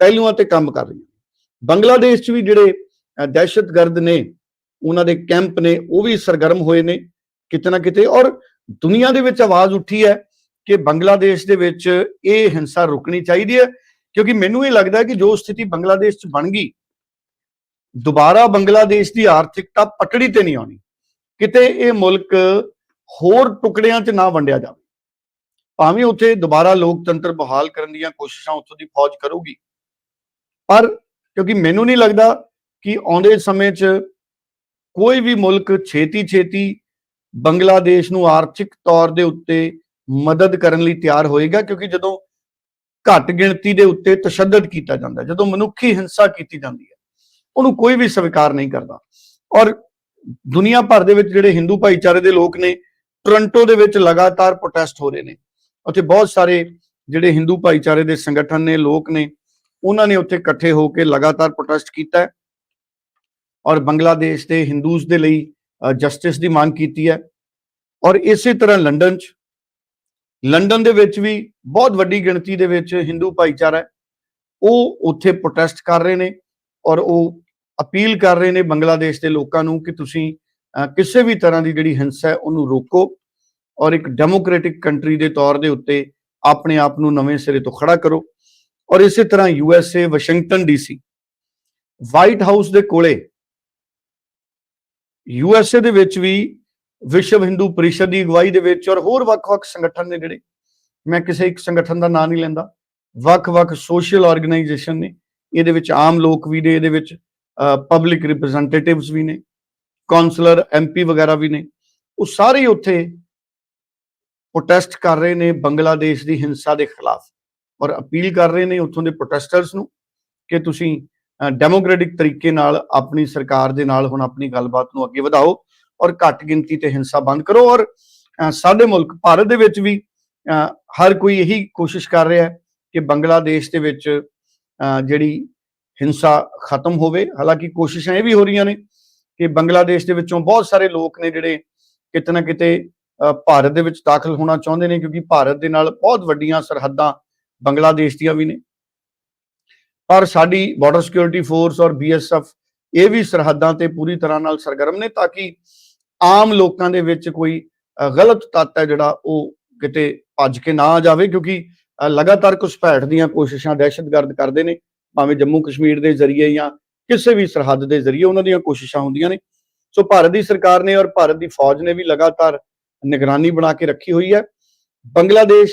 ਪਹਿਲੂਆਂ ਤੇ ਕੰਮ ਕਰ ਰਹੀਆਂ ਬੰਗਲਾਦੇਸ਼ 'ਚ ਵੀ ਜਿਹੜੇ ਦਹਿਸ਼ਤਗਰਦ ਨੇ, ਉਹਨਾਂ ਦੇ ਕੈਂਪ ਨੇ, ਉਹ ਵੀ ਸਰਗਰਮ ਹੋਏ ਨੇ ਕਿਤੇ ਨਾ ਕਿਤੇ। ਔਰ ਦੁਨੀਆ ਦੇ ਵਿੱਚ ਆਵਾਜ਼ ਉੱਠੀ ਹੈ ਕਿ ਬੰਗਲਾਦੇਸ਼ ਦੇ ਵਿੱਚ ਇਹ ਹਿੰਸਾ ਰੁਕਣੀ ਚਾਹੀਦੀ ਹੈ। ਕਿਉਂਕਿ ਮੈਨੂੰ ਇਹ ਲੱਗਦਾ ਹੈ ਕਿ ਜੋ ਸਥਿਤੀ ਬੰਗਲਾਦੇਸ਼ 'ਚ ਬਣ ਗਈ, ਦੁਬਾਰਾ ਬੰਗਲਾਦੇਸ਼ ਦੀ ਆਰਥਿਕਤਾ ਪਟੜੀ ਤੇ ਨਹੀਂ ਆਉਣੀ। ਕਿਤੇ ਇਹ ਮੁਲਕ ਹੋਰ ਟੁਕੜਿਆਂ 'ਚ ਨਾ ਵੰਡਿਆ ਜਾਵੇ। ਭਾਵੇਂ ਉੱਥੇ ਦੁਬਾਰਾ ਲੋਕਤੰਤਰ ਬਹਾਲ ਕਰਨ ਦੀਆਂ ਕੋਸ਼ਿਸ਼ਾਂ ਉੱਥੋਂ ਦੀ ਫੌਜ ਕਰੂਗੀ। ਪਰ ਕਿਉਂਕਿ ਮੈਨੂੰ ਨਹੀਂ ਲੱਗਦਾ ਕਿ ਆਉਂਦੇ ਸਮੇਂ 'ਚ ਕੋਈ ਵੀ ਮੁਲਕ ਛੇਤੀ ਛੇਤੀ ਬੰਗਲਾਦੇਸ਼ ਨੂੰ ਆਰਥਿਕ ਤੌਰ ਦੇ ਉੱਤੇ ਮਦਦ ਕਰਨ ਲਈ ਤਿਆਰ ਹੋਏਗਾ, ਕਿਉਂਕਿ ਜਦੋਂ ਘੱਟ ਗਿਣਤੀ ਦੇ ਉੱਤੇ ਤਸ਼ੱਦਦ ਕੀਤਾ ਜਾਂਦਾ ਜਦੋਂ ਮਨੁੱਖੀ ਹਿੰਸਾ ਕੀਤੀ ਜਾਂਦੀ ਹੈ, ਉਹਨੂੰ ਕੋਈ ਵੀ ਸਵੀਕਾਰ ਨਹੀਂ ਕਰਦਾ। ਔਰ ਦੁਨੀਆ ਭਰ ਦੇ ਵਿੱਚ ਜਿਹੜੇ ਹਿੰਦੂ ਭਾਈਚਾਰੇ ਦੇ ਲੋਕ ਨੇ ਟੋਰਾਂਟੋ ਦੇ ਵਿੱਚ ਲਗਾਤਾਰ ਪ੍ਰੋਟੈਸਟ ਹੋ ਰਹੇ ਨੇ। ਉੱਥੇ ਬਹੁਤ ਸਾਰੇ ਜਿਹੜੇ ਹਿੰਦੂ ਭਾਈਚਾਰੇ ਦੇ ਸੰਗਠਨ ਨੇ, ਲੋਕ ਨੇ, ਉਹਨਾਂ ਨੇ ਉੱਥੇ ਇਕੱਠੇ ਹੋ ਕੇ ਲਗਾਤਾਰ ਪ੍ਰੋਟੈਸਟ ਕੀਤਾ ਹੈ। ਔਰ ਬੰਗਲਾਦੇਸ਼ ਦੇ ਹਿੰਦੂਜ਼ ਦੇ ਲਈ ਜਸਟਿਸ ਦੀ ਮੰਗ ਕੀਤੀ ਹੈ। ਔਰ ਇਸੇ ਤਰ੍ਹਾਂ ਲੰਡਨ 'ਚ ਲੰਡਨ ਦੇ ਵਿੱਚ ਵੀ ਬਹੁਤ ਵੱਡੀ ਗਿਣਤੀ ਦੇ ਵਿੱਚ ਹਿੰਦੂ ਭਾਈਚਾਰਾ ਹੈ। ਉਹ ਉੱਥੇ ਪ੍ਰੋਟੈਸਟ ਕਰ ਰਹੇ ਨੇ ਔਰ ਉਹ ਅਪੀਲ ਕਰ ਰਹੇ ਨੇ ਬੰਗਲਾਦੇਸ਼ ਦੇ ਲੋਕਾਂ ਨੂੰ ਕਿ ਤੁਸੀਂ ਕਿਸੇ ਵੀ ਤਰ੍ਹਾਂ ਦੀ ਜਿਹੜੀ ਹਿੰਸਾ ਹੈ, ਉਹਨੂੰ ਰੋਕੋ ਔਰ ਇੱਕ ਡੈਮੋਕ੍ਰੈਟਿਕ ਕੰਟਰੀ ਦੇ ਤੌਰ ਦੇ ਉੱਤੇ ਆਪਣੇ ਆਪ ਨੂੰ ਨਵੇਂ ਸਿਰੇ ਤੋਂ ਖੜਾ ਕਰੋ। ਔਰ ਇਸੇ ਤਰ੍ਹਾਂ U S A Washington DC white house ਦੇ ਕੋਲੇ ਯੂ ਐਸ ਏ ਦੇ ਵਿੱਚ ਵੀ ਵਿਸ਼ਵ ਹਿੰਦੂ ਪਰਿਸ਼ਦ ਦੀ ਅਗਵਾਈ ਦੇ ਵਿੱਚ ਔਰ ਹੋਰ ਵੱਖ-ਵੱਖ ਸੰਗਠਨ ਨੇ ਜਿਹੜੇ, ਮੈਂ ਕਿਸੇ ਇੱਕ ਸੰਗਠਨ ਦਾ ਨਾਂ ਨਹੀਂ ਲੈਂਦਾ, ਵੱਖ-ਵੱਖ ਸੋਸ਼ਲ ਆਰਗੇਨਾਈਜੇਸ਼ਨ ਨੇ, ਇਹਦੇ ਵਿੱਚ ਆਮ ਲੋਕ ਵੀ ਨੇ, ਇਹਦੇ ਵਿੱਚ ਪਬਲਿਕ ਰਿਪਰੈਜ਼ੈਂਟੇਟਿਵਸ ਵੀ ਨੇ। ਕਾਉਂਸਲਰ ਐਮਪੀ ਵਗੈਰਾ ਵੀ ਨੇ। ਉਹ ਸਾਰੇ ਉੱਥੇ ਪ੍ਰੋਟੈਸਟ ਕਰ ਰਹੇ ਨੇ ਬੰਗਲਾਦੇਸ਼ ਦੀ ਹਿੰਸਾ ਦੇ ਖਿਲਾਫ ਔਰ ਅਪੀਲ ਕਰ ਰਹੇ ਨੇ ਉੱਥੋਂ ਦੇ ਪ੍ਰੋਟੈਸਟਰਸ ਨੂੰ ਕਿ ਤੁਸੀਂ ਡੈਮੋਕ੍ਰੈਟਿਕ ਤਰੀਕੇ ਨਾਲ ਆਪਣੀ ਸਰਕਾਰ ਦੇ ਨਾਲ ਹੁਣ ਆਪਣੀ ਗੱਲਬਾਤ ਨੂੰ ਅੱਗੇ ਵਧਾਓ ਔਰ ਘੱਟ ਗਿਣਤੀ ਤੇ ਹਿੰਸਾ ਬੰਦ ਕਰੋ ਔਰ ਸਾਡੇ ਮੁਲਕ ਭਾਰਤ ਦੇ ਵਿੱਚ ਵੀ ਹਰ ਕੋਈ ਇਹੀ ਕੋਸ਼ਿਸ਼ ਕਰ ਰਿਹਾ ਹੈ ਕਿ ਬੰਗਲਾਦੇਸ਼ ਦੇ ਵਿੱਚ ਜਿਹੜੀ ਹਿੰਸਾ ਖਤਮ ਹੋਵੇ। ਹਾਲਾਂਕਿ ਕੋਸ਼ਿਸ਼ਾਂ ਇਹ ਵੀ ਹੋ ਰਹੀਆਂ ਨੇ ਕਿ ਬੰਗਲਾਦੇਸ਼ ਦੇ ਵਿੱਚੋਂ ਬਹੁਤ ਸਾਰੇ ਲੋਕ ਨੇ ਜਿਹੜੇ ਕਿਤੇ ਨਾ ਕਿਤੇ ਭਾਰਤ ਦੇ ਵਿੱਚ ਦਾਖਲ ਹੋਣਾ ਚਾਹੁੰਦੇ ਨੇ ਕਿਉਂਕਿ ਭਾਰਤ ਦੇ ਨਾਲ ਬਹੁਤ ਵੱਡੀਆਂ ਸਰਹੱਦਾਂ ਬੰਗਲਾਦੇਸ਼ ਦੀਆਂ ਵੀ ਨੇ। ਪਰ ਸਾਡੀ ਬਾਰਡਰ ਸਿਕਿਉਰਿਟੀ ਫੋਰਸ ਔਰ ਬੀਐਸਐਫ ਇਹ ਵੀ ਸਰਹੱਦਾਂ ਤੇ ਪੂਰੀ ਤਰ੍ਹਾਂ ਨਾਲ ਸਰਗਰਮ ਨੇ ਤਾਂ ਕਿ ਆਮ ਲੋਕਾਂ ਦੇ ਵਿੱਚ ਕੋਈ ਗਲਤ ਤੱਤ ਹੈ ਜਿਹੜਾ ਉਹ ਕਿਤੇ ਭੱਜ ਕੇ ਨਾ ਆ ਜਾਵੇ ਕਿਉਂਕਿ ਅ, ਲਗਾਤਾਰ ਘੁਸਪੈਠ ਦੀਆਂ ਕੋਸ਼ਿਸ਼ਾਂ ਦਹਿਸ਼ਤਗਰਦ ਕਰਦੇ ਨੇ ਭਾਵੇਂ ਜੰਮੂ ਕਸ਼ਮੀਰ ਦੇ ਜ਼ਰੀਏ ਜਾਂ ਕਿਸੇ ਵੀ ਸਰਹੱਦ ਦੇ ਜ਼ਰੀਏ ਉਹਨਾਂ ਦੀਆਂ ਕੋਸ਼ਿਸ਼ਾਂ ਹੁੰਦੀਆਂ ਨੇ। ਸੋ ਭਾਰਤ ਦੀ ਸਰਕਾਰ ਨੇ ਔਰ ਭਾਰਤ ਦੀ ਫੌਜ ਨੇ ਵੀ ਲਗਾਤਾਰ ਨਿਗਰਾਨੀ ਬਣਾ ਕੇ ਰੱਖੀ ਹੋਈ ਹੈ। ਬੰਗਲਾਦੇਸ਼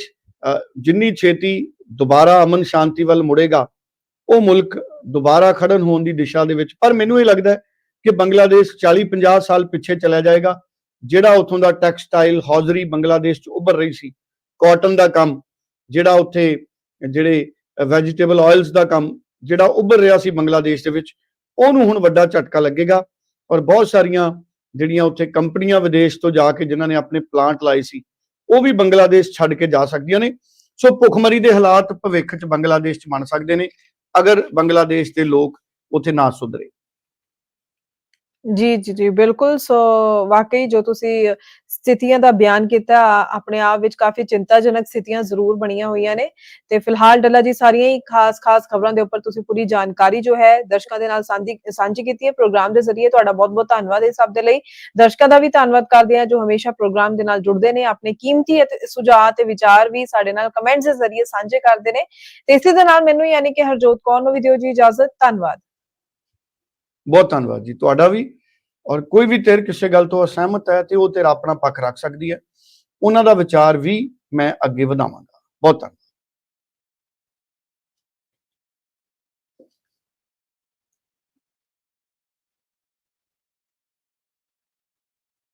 ਜਿੰਨੀ ਛੇਤੀ ਦੁਬਾਰਾ ਅਮਨ ਸ਼ਾਂਤੀ ਵੱਲ ਮੁੜੇਗਾ, ਉਹ ਮੁਲਕ ਦੁਬਾਰਾ ਖੜਨ ਹੋਣ ਦੀ ਦਿਸ਼ਾ ਦੇ ਵਿੱਚ, ਪਰ ਮੈਨੂੰ ਇਹ ਲੱਗਦਾ ਕਿ ਬੰਗਲਾਦੇਸ਼ 40 50 ਸਾਲ ਪਿੱਛੇ ਚਲਾ ਜਾਏਗਾ, ਜਿਹੜਾ ਉੱਥੋਂ ਦਾ ਟੈਕਸਟਾਈਲ ਹੌਜ਼ਰੀ ਬੰਗਲਾਦੇਸ਼ 'ਚ ਉੱਭਰ ਰਹੀ ਸੀ। ਕਾਟਨ ਦਾ ਕੰਮ, ਜਿਹੜਾ ਉੱਥੇ ਜਿਹੜੇ ਵੈਜੀਟੇਬਲ ਆਇਲਸ ਦਾ ਕੰਮ ਜਿਹੜਾ ਉੱਭਰ ਰਿਹਾ ਸੀ ਬੰਗਲਾਦੇਸ਼ ਦੇ ਵਿੱਚ, ਉਹਨੂੰ ਹੁਣ ਵੱਡਾ ਝਟਕਾ ਲੱਗੇਗਾ ਔਰ ਬਹੁਤ ਸਾਰੀਆਂ ਜਿਹੜੀਆਂ ਉੱਥੇ ਕੰਪਨੀਆਂ ਵਿਦੇਸ਼ ਤੋਂ ਜਾ ਕੇ ਜਿਨ੍ਹਾਂ ਨੇ ਆਪਣੇ ਪਲਾਂਟ ਲਾਏ ਸੀ, ਉਹ ਵੀ ਬੰਗਲਾਦੇਸ਼ ਛੱਡ ਕੇ ਜਾ ਸਕਦੀਆਂ ਨੇ। ਸੋ ਭੁੱਖਮਰੀ ਦੇ ਹਾਲਾਤ ਭਵਿੱਖ 'ਚ ਬੰਗਲਾਦੇਸ਼ 'ਚ ਬਣ ਸਕਦੇ ਨੇ, ਅਗਰ ਬੰਗਲਾਦੇਸ਼ ਦੇ ਲੋਕ ਉੱਥੇ ਨਾ ਸੁਧਰੇ। ਜੀ ਜੀ ਜੀ, ਬਿਲਕੁਲ। ਸੋ ਵਾਕਈ ਜੋ ਤੁਸੀਂ ਸਥਿਤੀਆਂ ਦਾ ਬਿਆਨ ਕੀਤਾ, ਆਪਣੇ ਆਪ ਵਿੱਚ ਕਾਫੀ ਚਿੰਤਾਜਨਕ ਸਥਿਤੀਆਂ ਜ਼ਰੂਰ ਬਣੀਆਂ ਹੋਈਆਂ ਨੇ। ਤੇ ਫਿਲਹਾਲ ਡੱਲਾ ਜੀ, ਸਾਰੀਆਂ ਹੀ ਖਾਸ-ਖਾਸ ਖਬਰਾਂ ਦੇ ਉੱਪਰ ਤੁਸੀਂ ਪੂਰੀ ਜਾਣਕਾਰੀ ਜੋ ਹੈ, ਦਰਸ਼ਕਾਂ ਦੇ ਨਾਲ ਸਾਂਝੀ ਸਾਂਝੀ ਕੀਤੀ ਹੈ। ਪ੍ਰੋਗਰਾਮ ਦੇ ਜ਼ਰੀਏ ਤੁਹਾਡਾ ਬਹੁਤ-ਬਹੁਤ ਧੰਨਵਾਦ ਇਸ ਸਭ ਦੇ ਲਈ। ਦਰਸ਼ਕਾਂ ਦਾ ਵੀ ਧੰਨਵਾਦ ਕਰਦੇ ਹਾਂ ਜੋ ਹਮੇਸ਼ਾ ਪ੍ਰੋਗਰਾਮ ਦੇ ਨਾਲ ਜੁੜਦੇ ਨੇ, ਆਪਣੇ ਕੀਮਤੀ ਅਤੇ ਸੁਝਾਅ ਤੇ ਵਿਚਾਰ ਵੀ ਸਾਡੇ ਨਾਲ ਕਮੈਂਟਸ ਦੇ ਜ਼ਰੀਏ ਸਾਂਝੇ ਕਰਦੇ ਨੇ। ਤੇ ਇਸੇ ਦੇ ਨਾਲ ਮੈਨੂੰ ਯਾਨੀ ਕਿ ਹਰਜੋਤ ਕੌਰ ਨੂੰ ਵੀ ਦਿਓ ਜੀ ਇਜਾਜ਼ਤ। ਧੰਨਵਾਦ। ਬਹੁਤ ਧੰਨਵਾਦ ਜੀ ਤੁਹਾਡਾ ਵੀ। ਔਰ ਕੋਈ ਵੀ ਧਿਰ ਕਿਸੇ ਗੱਲ ਤੋਂ ਅਸਹਿਮਤ ਹੈ ਤੇ ਉਹ ਧਿਰ ਆਪਣਾ ਪੱਖ ਰੱਖ ਸਕਦੀ ਹੈ। ਉਹਨਾਂ ਦਾ ਵਿਚਾਰ ਵੀ ਮੈਂ ਅੱਗੇ ਵਧਾਵਾਂਗਾ। ਬਹੁਤ ਧੰਨਵਾਦ।